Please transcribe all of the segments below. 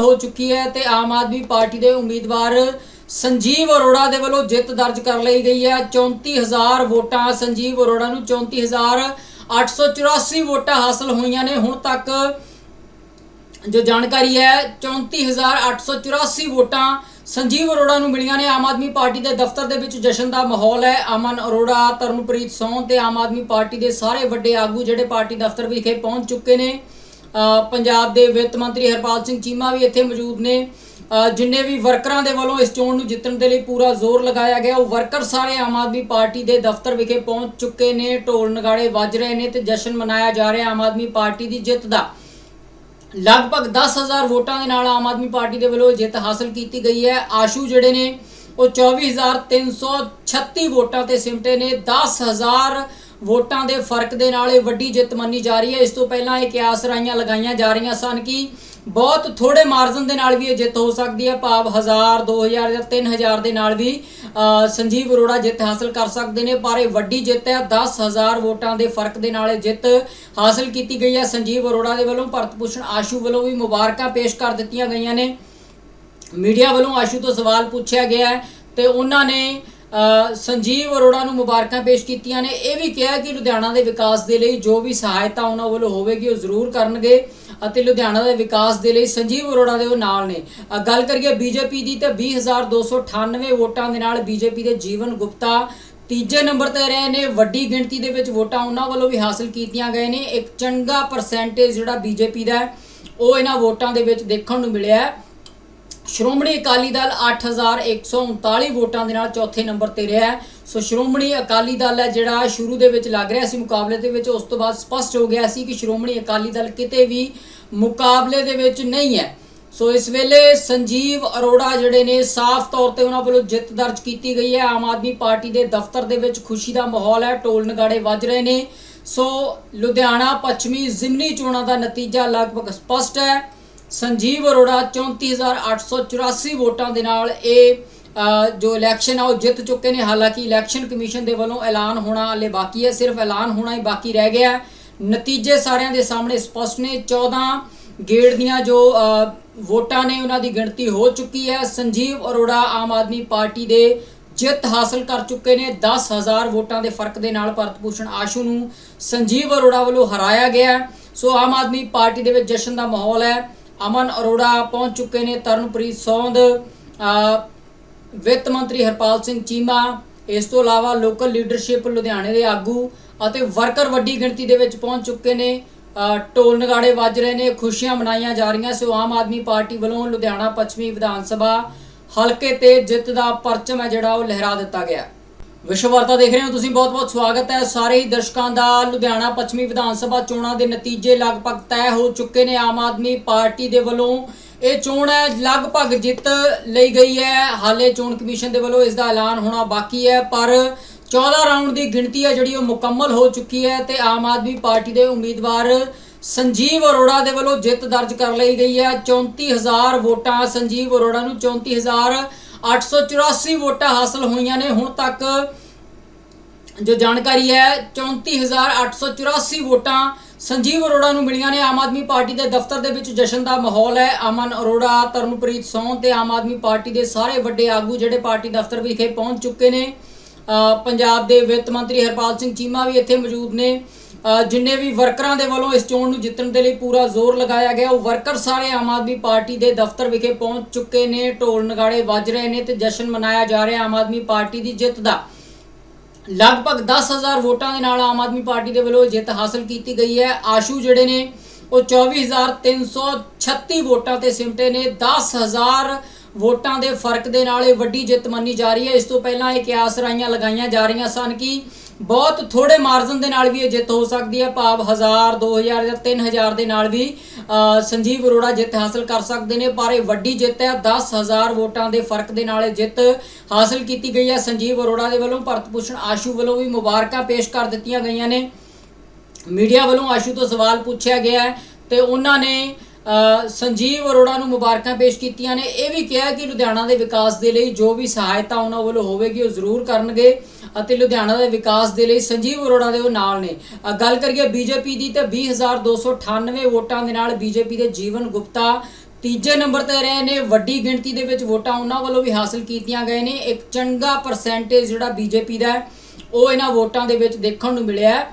ਹੋ ਚੁੱਕੀ ਹੈ ਤੇ ਆਮ ਆਦਮੀ ਪਾਰਟੀ ਦੇ ਉਮੀਦਵਾਰ ਸੰਜੀਵ ਅਰੋੜਾ ਦੇ ਵੱਲੋਂ ਜਿੱਤ ਦਰਜ ਕਰ ਲਈ ਗਈ ਹੈ। 34000 ਵੋਟਾਂ, ਸੰਜੀਵ ਅਰੋੜਾ ਨੂੰ 34884 ਵੋਟਾਂ ਹਾਸਲ ਹੋਈਆਂ ਨੇ। ਹੁਣ ਤੱਕ ਜੋ ਜਾਣਕਾਰੀ ਹੈ 34884 ਵੋਟਾਂ ਸੰਜੀਵ ਅਰੋੜਾ ਨੂੰ ਮਿਲੀਆਂ ਨੇ। ਆਮ ਆਦਮੀ ਪਾਰਟੀ ਦੇ ਦਫ਼ਤਰ ਦੇ ਵਿੱਚ ਜਸ਼ਨ ਦਾ ਮਾਹੌਲ ਹੈ। ਅਮਨ ਅਰੋੜਾ ਤਰਨਪ੍ਰੀਤ ਸੌਂ ਤੇ ਆਮ ਆਦਮੀ ਪਾਰਟੀ ਦੇ ਸਾਰੇ ਵੱਡੇ ਆਗੂ ਜਿਹੜੇ ਪਾਰਟੀ ਦਫ਼ਤਰ ਵਿਖੇ ਪਹੁੰਚ ਚੁੱਕੇ ਨੇ। ਪੰਜਾਬ ਦੇ ਵਿੱਤ ਮੰਤਰੀ ਹਰਪਾਲ ਸਿੰਘ ਚੀਮਾ ਵੀ ਇੱਥੇ ਮੌਜੂਦ ਨੇ। ਜਿੰਨੇ ਵੀ ਵਰਕਰਾਂ ਦੇ ਵੱਲੋਂ ਇਸ ਚੋਣ ਨੂੰ ਜਿੱਤਣ ਦੇ ਲਈ ਪੂਰਾ ਜ਼ੋਰ ਲਗਾਇਆ ਗਿਆ, ਉਹ ਵਰਕਰ ਸਾਰੇ ਆਮ ਆਦਮੀ ਪਾਰਟੀ ਦੇ ਦਫ਼ਤਰ ਵਿਖੇ ਪਹੁੰਚ ਚੁੱਕੇ ਨੇ। ਢੋਲ ਨਗਾੜੇ ਵੱਜ ਰਹੇ ਨੇ ਤੇ ਜਸ਼ਨ ਮਨਾਇਆ ਜਾ ਰਿਹਾ ਆਮ ਆਦਮੀ ਪਾਰਟੀ ਦੀ ਜਿੱਤ ਦਾ। ਲਗਭਗ 10000 ਵੋਟਾਂ ਦੇ ਨਾਲ ਆਮ ਆਦਮੀ ਪਾਰਟੀ ਦੇ ਵੱਲੋਂ ਜਿੱਤ ਹਾਸਲ ਕੀਤੀ ਗਈ ਹੈ। ਆਸ਼ੂ ਜਿਹੜੇ ਨੇ, ਉਹ 24336 ਵੋਟਾਂ ਤੇ ਸਿਮਟੇ ਨੇ। 10000 ਵੋਟਾਂ ਦੇ ਫ਼ਰਕ ਦੇ ਨਾਲ ਇਹ ਵੱਡੀ ਜਿੱਤ ਮੰਨੀ ਜਾ ਰਹੀ ਹੈ। ਇਸ ਤੋਂ ਪਹਿਲਾਂ ਇਹ ਕਿਆਸ ਰਾਈਆਂ ਲਗਾਈਆਂ ਜਾ ਰਹੀਆਂ ਸਨ ਕਿ ਬਹੁਤ ਥੋੜੇ ਮਾਰਜਨ ਦੇ ਨਾਲ ਵੀ ਇਹ ਜਿੱਤ ਹੋ ਸਕਦੀ ਹੈ। ਭਾਵ 1000 2000 ਜਾਂ 3000 ਦੇ ਨਾਲ ਵੀ ਸੰਜੀਵ ਅਰੋੜਾ ਜਿੱਤ ਹਾਸਲ ਕਰ ਸਕਦੇ ਨੇ, ਪਰ ਇਹ ਵੱਡੀ ਜਿੱਤ ਹੈ। 10000 ਵੋਟਾਂ ਦੇ ਫ਼ਰਕ ਦੇ ਨਾਲ ਇਹ ਜਿੱਤ ਹਾਸਲ ਕੀਤੀ ਗਈ ਹੈ। ਸੰਜੀਵ ਅਰੋੜਾ ਦੇ ਵੱਲੋਂ ਭਰਤ ਭੂਸ਼ਣ ਆਸ਼ੂ ਵੱਲੋਂ ਵੀ ਮੁਬਾਰਕਾਂ ਪੇਸ਼ ਕਰ ਦਿੱਤੀਆਂ ਗਈਆਂ ਨੇ। ਮੀਡੀਆ ਵੱਲੋਂ ਆਸ਼ੂ ਤੋਂ ਸਵਾਲ ਪੁੱਛਿਆ ਗਿਆ ਹੈ ਤੇ ਉਹਨਾਂ ਨੇ ਸੰਜੀਵ ਅਰੋੜਾ ਨੂੰ ਮੁਬਾਰਕਾਂ ਪੇਸ਼ ਕੀਤੀਆਂ ਨੇ। ਇਹ ਵੀ ਕਿਹਾ ਕਿ ਲੁਧਿਆਣਾ ਦੇ ਵਿਕਾਸ ਦੇ ਲਈ ਜੋ ਵੀ ਸਹਾਇਤਾ ਉਹਨਾਂ ਵੱਲੋਂ ਹੋਵੇਗੀ, ਉਹ ਜ਼ਰੂਰ ਕਰਨਗੇ ਅਤੇ ਲੁਧਿਆਣਾ ਦੇ ਵਿਕਾਸ ਦੇ ਲਈ ਸੰਜੀਵ ਅਰੋੜਾ ਦੇ ਉਹ ਨਾਲ ਨੇ। ਗੱਲ ਕਰੀਏ ਬੀਜੇਪੀ ਦੀ ਤਾਂ 20298 ਵੋਟਾਂ ਦੇ ਨਾਲ ਬੀਜੇਪੀ ਦੇ ਜੀਵਨ ਗੁਪਤਾ ਤੀਜੇ ਨੰਬਰ ਤੇ ਰਹੇ ਨੇ। ਵੱਡੀ ਗਿਣਤੀ ਦੇ ਵਿੱਚ ਵੋਟਾਂ ਉਹਨਾਂ ਵੱਲੋਂ ਵੀ ਹਾਸਲ ਕੀਤੀਆਂ ਗਏ ਨੇ। ਇੱਕ ਚੰਗਾ ਪਰਸੈਂਟੇਜ ਜਿਹੜਾ ਬੀਜੇਪੀ ਦਾ ਉਹ ਇਹਨਾਂ ਵੋਟਾਂ ਦੇ ਵਿੱਚ ਦੇਖਣ ਨੂੰ ਮਿਲਿਆ ਹੈ। ਸ਼੍ਰੋਮਣੀ ਅਕਾਲੀ ਦਲ 8139 ਵੋਟਾਂ ਦੇ ਨਾਲ ਚੌਥੇ ਨੰਬਰ ਤੇ ਰਿਹਾ ਸੋ ਸ਼੍ਰੋਮਣੀ ਅਕਾਲੀ ਦਲ ਹੈ ਜਿਹੜਾ ਸ਼ੁਰੂ ਦੇ ਵਿੱਚ ਲੱਗ ਰਿਹਾ ਸੀ, ਮੁਕਾਬਲੇ ਦੇ ਵਿੱਚ ਉਸ ਤੋਂ ਬਾਅਦ ਸਪਸ਼ਟ ਹੋ ਗਿਆ ਸੀ ਕਿ ਸ਼੍ਰੋਮਣੀ ਅਕਾਲੀ ਦਲ ਕਿਤੇ ਵੀ ਮੁਕਾਬਲੇ ਦੇ ਵਿੱਚ ਨਹੀਂ ਹੈ। ਸੋ ਇਸ ਵੇਲੇ ਸੰਜੀਵ ਅਰੋੜਾ ਜਿਹੜੇ ਨੇ, ਸਾਫ਼ ਤੌਰ ਤੇ ਉਹਨਾਂ ਵੱਲੋਂ ਜਿੱਤ ਦਰਜ ਕੀਤੀ ਗਈ ਹੈ। ਆਮ ਆਦਮੀ ਪਾਰਟੀ ਦੇ ਦਫ਼ਤਰ ਦੇ ਵਿੱਚ ਖੁਸ਼ੀ ਦਾ ਮਾਹੌਲ ਹੈ ਟੋਲ ਨਗਾੜੇ ਵੱਜ ਰਹੇ ਨੇ। ਸੋ ਲੁਧਿਆਣਾ ਪੱਛਮੀ ਜ਼ਿਮਨੀ ਚੋਣਾਂ ਦਾ ਨਤੀਜਾ ਲਗਭਗ ਸਪਸ਼ਟ ਹੈ। ਸੰਜੀਵ ਅਰੋੜਾ 34884 ਵੋਟਾਂ ਦੇ ਨਾਲ ਇਹ ਜੋ ਇਲੈਕਸ਼ਨ ਆ, ਉਹ ਜਿੱਤ ਚੁੱਕੇ ਨੇ। ਹਾਲਾਂਕਿ ਇਲੈਕਸ਼ਨ ਕਮਿਸ਼ਨ ਦੇ ਵੱਲੋਂ ਐਲਾਨ ਹੋਣਾ ਹਲੇ ਬਾਕੀ ਹੈ, ਸਿਰਫ ਐਲਾਨ ਹੋਣਾ ਹੀ ਬਾਕੀ ਰਹਿ ਗਿਆ ਨਤੀਜੇ ਸਾਰਿਆਂ ਦੇ ਸਾਹਮਣੇ ਸਪਸ਼ਟ ਨੇ 14 ਗੇੜ ਦੀਆਂ ਜੋ ਵੋਟਾਂ ਨੇ ਉਹਨਾਂ ਦੀ ਗਿਣਤੀ ਹੋ ਚੁੱਕੀ ਹੈ। ਸੰਜੀਵ ਅਰੋੜਾ ਆਮ ਆਦਮੀ ਪਾਰਟੀ ਦੇ ਜਿੱਤ ਹਾਸਲ ਕਰ ਚੁੱਕੇ ਨੇ 10000 ਵੋਟਾਂ ਦੇ ਫ਼ਰਕ ਦੇ ਨਾਲ ਭਰਤ ਭੂਸ਼ਣ ਆਸ਼ੂ ਨੂੰ ਸੰਜੀਵ ਅਰੋੜਾ ਵੱਲੋਂ ਹਰਾਇਆ ਗਿਆ ਸੋ ਆਮ ਆਦਮੀ ਪਾਰਟੀ ਦੇ ਵਿੱਚ ਜਸ਼ਨ ਦਾ ਮਾਹੌਲ ਹੈ। ਅਮਨ ਅਰੋੜਾ ਪਹੁੰਚ ਚੁੱਕੇ ਨੇ ਤਰਨਪ੍ਰੀਤ ਸੌਂਦ ਵਿੱਤ ਮੰਤਰੀ ਹਰਪਾਲ ਸਿੰਘ ਚੀਮਾ ਇਸ ਤੋਂ ਇਲਾਵਾ ਲੋਕਲ ਲੀਡਰਸ਼ਿਪ ਲੁਧਿਆਣੇ ਦੇ ਆਗੂ ਅਤੇ ਵਰਕਰ ਵੱਡੀ ਗਿਣਤੀ ਦੇ ਵਿੱਚ ਪਹੁੰਚ ਚੁੱਕੇ ਨੇ। ਅ, ਢੋਲ ਨਗਾੜੇ ਵੱਜ ਰਹੇ ਨੇ ਖੁਸ਼ੀਆਂ ਮਨਾਈਆਂ ਜਾ ਰਹੀਆਂ ਸੋ ਆਮ ਆਦਮੀ ਪਾਰਟੀ ਵੱਲੋਂ ਲੁਧਿਆਣਾ ਪੱਛਮੀ ਵਿਧਾਨ ਸਭਾ ਹਲਕੇ ਤੇ ਜਿੱਤ ਦਾ ਪਰਚਮ ਹੈ ਜਿਹੜਾ ਉਹ ਲਹਿਰਾ ਦਿੱਤਾ ਗਿਆ। ਵਿਸ਼ਵ ਵਾਰਤਾ ਦੇਖ ਰਹੇ ਹੋ ਤੁਸੀਂ, ਬਹੁਤ-ਬਹੁਤ ਸਵਾਗਤ ਹੈ। ਸਾਰੇ ਹੀ ਦਰਸ਼ਕਾਂ ਦਾ ਲੁਧਿਆਣਾ ਪੱਛਮੀ ਵਿਧਾਨ ਸਭਾ ਚੋਣਾਂ ਦੇ ਨਤੀਜੇ ਲਗਭਗ ਤੈਅ ਹੋ ਚੁੱਕੇ ਨੇ। ਆਮ ਆਦਮੀ ਪਾਰਟੀ ਦੇ ਵੱਲੋਂ ਇਹ ਚੋਣ ਹੈ ਲਗਭਗ ਜਿੱਤ ਲਈ ਗਈ ਹੈ। ਹਾਲੇ ਚੋਣ ਕਮਿਸ਼ਨ ਦੇ ਵੱਲੋਂ ਇਸ ਦਾ ਐਲਾਨ ਹੋਣਾ ਬਾਕੀ ਹੈ, ਪਰ 14 ਰਾਊਂਡ ਦੀ ਗਿਣਤੀ ਹੈ ਜਿਹੜੀ ਉਹ ਮੁਕੰਮਲ ਹੋ ਚੁੱਕੀ ਹੈ ਤੇ ਆਮ ਆਦਮੀ ਪਾਰਟੀ ਦੇ ਉਮੀਦਵਾਰ ਸੰਜੀਵ ਅਰੋੜਾ ਦੇ ਵੱਲੋਂ ਜਿੱਤ ਦਰਜ ਕਰ ਲਈ ਗਈ ਹੈ। 34000 ਵੋਟਾਂ, ਸੰਜੀਵ ਅਰੋੜਾ ਨੂੰ 34884 ਵੋਟਾਂ ਹਾਸਲ ਹੋਈਆਂ ਨੇ। ਹੁਣ ਤੱਕ ਜੋ ਜਾਣਕਾਰੀ ਹੈ 34884 ਵੋਟਾਂ ਸੰਜੀਵ ਅਰੋੜਾ ਨੂੰ ਮਿਲੀਆਂ ਨੇ। ਆਮ ਆਦਮੀ ਪਾਰਟੀ ਦੇ ਦਫ਼ਤਰ ਦੇ ਵਿੱਚ ਜਸ਼ਨ ਦਾ ਮਾਹੌਲ ਹੈ। ਅਮਨ ਅਰੋੜਾ, ਤਰਨਪ੍ਰੀਤ ਸੌਂ ਤੇ ਆਮ ਆਦਮੀ ਪਾਰਟੀ ਦੇ ਸਾਰੇ ਵੱਡੇ ਆਗੂ ਜਿਹੜੇ ਪਾਰਟੀ ਦਫ਼ਤਰ ਵਿਖੇ ਪਹੁੰਚ ਚੁੱਕੇ ਨੇ। ਪੰਜਾਬ ਦੇ ਵਿੱਤ ਮੰਤਰੀ ਹਰਪਾਲ ਸਿੰਘ ਚੀਮਾ ਵੀ ਇੱਥੇ ਮੌਜੂਦ ਨੇ। ਜਿੰਨੇ ਵੀ ਵਰਕਰਾਂ ਦੇ ਵੱਲੋਂ ਇਸ ਚੋਣ ਨੂੰ ਜਿੱਤਣ ਦੇ ਲਈ ਪੂਰਾ ਜ਼ੋਰ ਲਗਾਇਆ ਗਿਆ, ਉਹ ਵਰਕਰ ਸਾਰੇ ਆਮ ਆਦਮੀ ਪਾਰਟੀ ਦੇ ਦਫ਼ਤਰ ਵਿਖੇ ਪਹੁੰਚ ਚੁੱਕੇ ਨੇ। ਢੋਲ ਨਗਾੜੇ ਵੱਜ ਰਹੇ ਨੇ ਤੇ ਜਸ਼ਨ ਮਨਾਇਆ ਜਾ ਰਿਹਾ। ਆਮ ਆਦਮੀ ਪਾਰਟੀ ਦੀ ਜਿੱਤ ਦਾ ਲਗਭਗ 10000 ਵੋਟਾਂ ਦੇ ਨਾਲ ਆਮ ਆਦਮੀ ਪਾਰਟੀ ਦੇ ਵੱਲੋਂ ਜਿੱਤ ਹਾਸਲ ਕੀਤੀ ਗਈ ਹੈ। ਆਸ਼ੂ ਜਿਹੜੇ ਨੇ, ਉਹ 24336 ਵੋਟਾਂ ਤੇ ਸਿਮਟੇ ਨੇ। 10000 ਵੋਟਾਂ ਦੇ ਫ਼ਰਕ ਦੇ ਨਾਲ ਇਹ ਵੱਡੀ ਜਿੱਤ ਮੰਨੀ ਜਾ ਰਹੀ ਹੈ। ਇਸ ਤੋਂ ਪਹਿਲਾਂ ਇਹ ਕਿਆਸ ਰਾਈਆਂ ਲਗਾਈਆਂ ਜਾ ਰਹੀਆਂ ਸਨ ਕਿ ਬਹੁਤ ਥੋੜੇ ਮਾਰਜਨ ਦੇ ਨਾਲ ਵੀ ਇਹ ਜਿੱਤ ਹੋ ਸਕਦੀ ਹੈ। ਭਾਵ 1000 2000 ਜਾਂ 3000 ਦੇ ਨਾਲ ਵੀ ਸੰਜੀਵ ਅਰੋੜਾ ਜਿੱਤ ਹਾਸਲ ਕਰ ਸਕਦੇ ਨੇ, ਪਰ ਇਹ ਵੱਡੀ ਜਿੱਤ ਹੈ। 10000 ਵੋਟਾਂ ਦੇ ਫ਼ਰਕ ਦੇ ਨਾਲ ਇਹ ਜਿੱਤ ਹਾਸਲ ਕੀਤੀ ਗਈ ਹੈ। ਸੰਜੀਵ ਅਰੋੜਾ ਦੇ ਵੱਲੋਂ ਭਰਤ ਭੂਸ਼ਣ ਆਸ਼ੂ ਵੱਲੋਂ ਵੀ ਮੁਬਾਰਕਾਂ ਪੇਸ਼ ਕਰ ਦਿੱਤੀਆਂ ਗਈਆਂ ਨੇ। ਮੀਡੀਆ ਵੱਲੋਂ ਆਸ਼ੂ ਤੋਂ ਸਵਾਲ ਪੁੱਛਿਆ ਗਿਆ ਹੈ ਤੇ ਉਹਨਾਂ ਨੇ ਸੰਜੀਵ ਅਰੋੜਾ ਨੂੰ ਮੁਬਾਰਕਾਂ ਪੇਸ਼ ਕੀਤੀਆਂ ਨੇ। ਇਹ ਵੀ ਕਿਹਾ ਕਿ ਲੁਧਿਆਣਾ ਦੇ ਵਿਕਾਸ ਦੇ ਲਈ ਜੋ ਵੀ ਸਹਾਇਤਾ ਉਹਨਾਂ ਵੱਲੋਂ ਹੋਵੇਗੀ ਉਹ ਜ਼ਰੂਰ ਕਰਨਗੇ। ਅਤੇ ਲੁਧਿਆਣਾ ਦੇ ਵਿਕਾਸ ਦੇ ਲਈ ਸੰਜੀਵ ਅਰੋੜਾ ਦੇ ਉਹ ਨਾਲ ਨੇ। ਗੱਲ ਕਰੀਏ ਬੀਜੇਪੀ ਦੀ ਤਾਂ 20298 ਵੋਟਾਂ ਦੇ ਨਾਲ ਬੀਜੇਪੀ ਦੇ ਜੀਵਨ ਗੁਪਤਾ ਤੀਜੇ ਨੰਬਰ ਤੇ ਰਹੇ ਨੇ। ਵੱਡੀ ਗਿਣਤੀ ਦੇ ਵਿੱਚ ਵੋਟਾਂ ਉਹਨਾਂ ਵੱਲੋਂ ਵੀ ਹਾਸਲ ਕੀਤੀਆਂ ਗਏ ਨੇ। ਇੱਕ ਚੰਗਾ ਪਰਸੈਂਟੇਜ ਜਿਹੜਾ ਬੀਜੇਪੀ ਦਾ ਉਹ ਇਹਨਾਂ ਵੋਟਾਂ ਦੇ ਵਿੱਚ ਦੇਖਣ ਨੂੰ ਮਿਲਿਆ ਹੈ।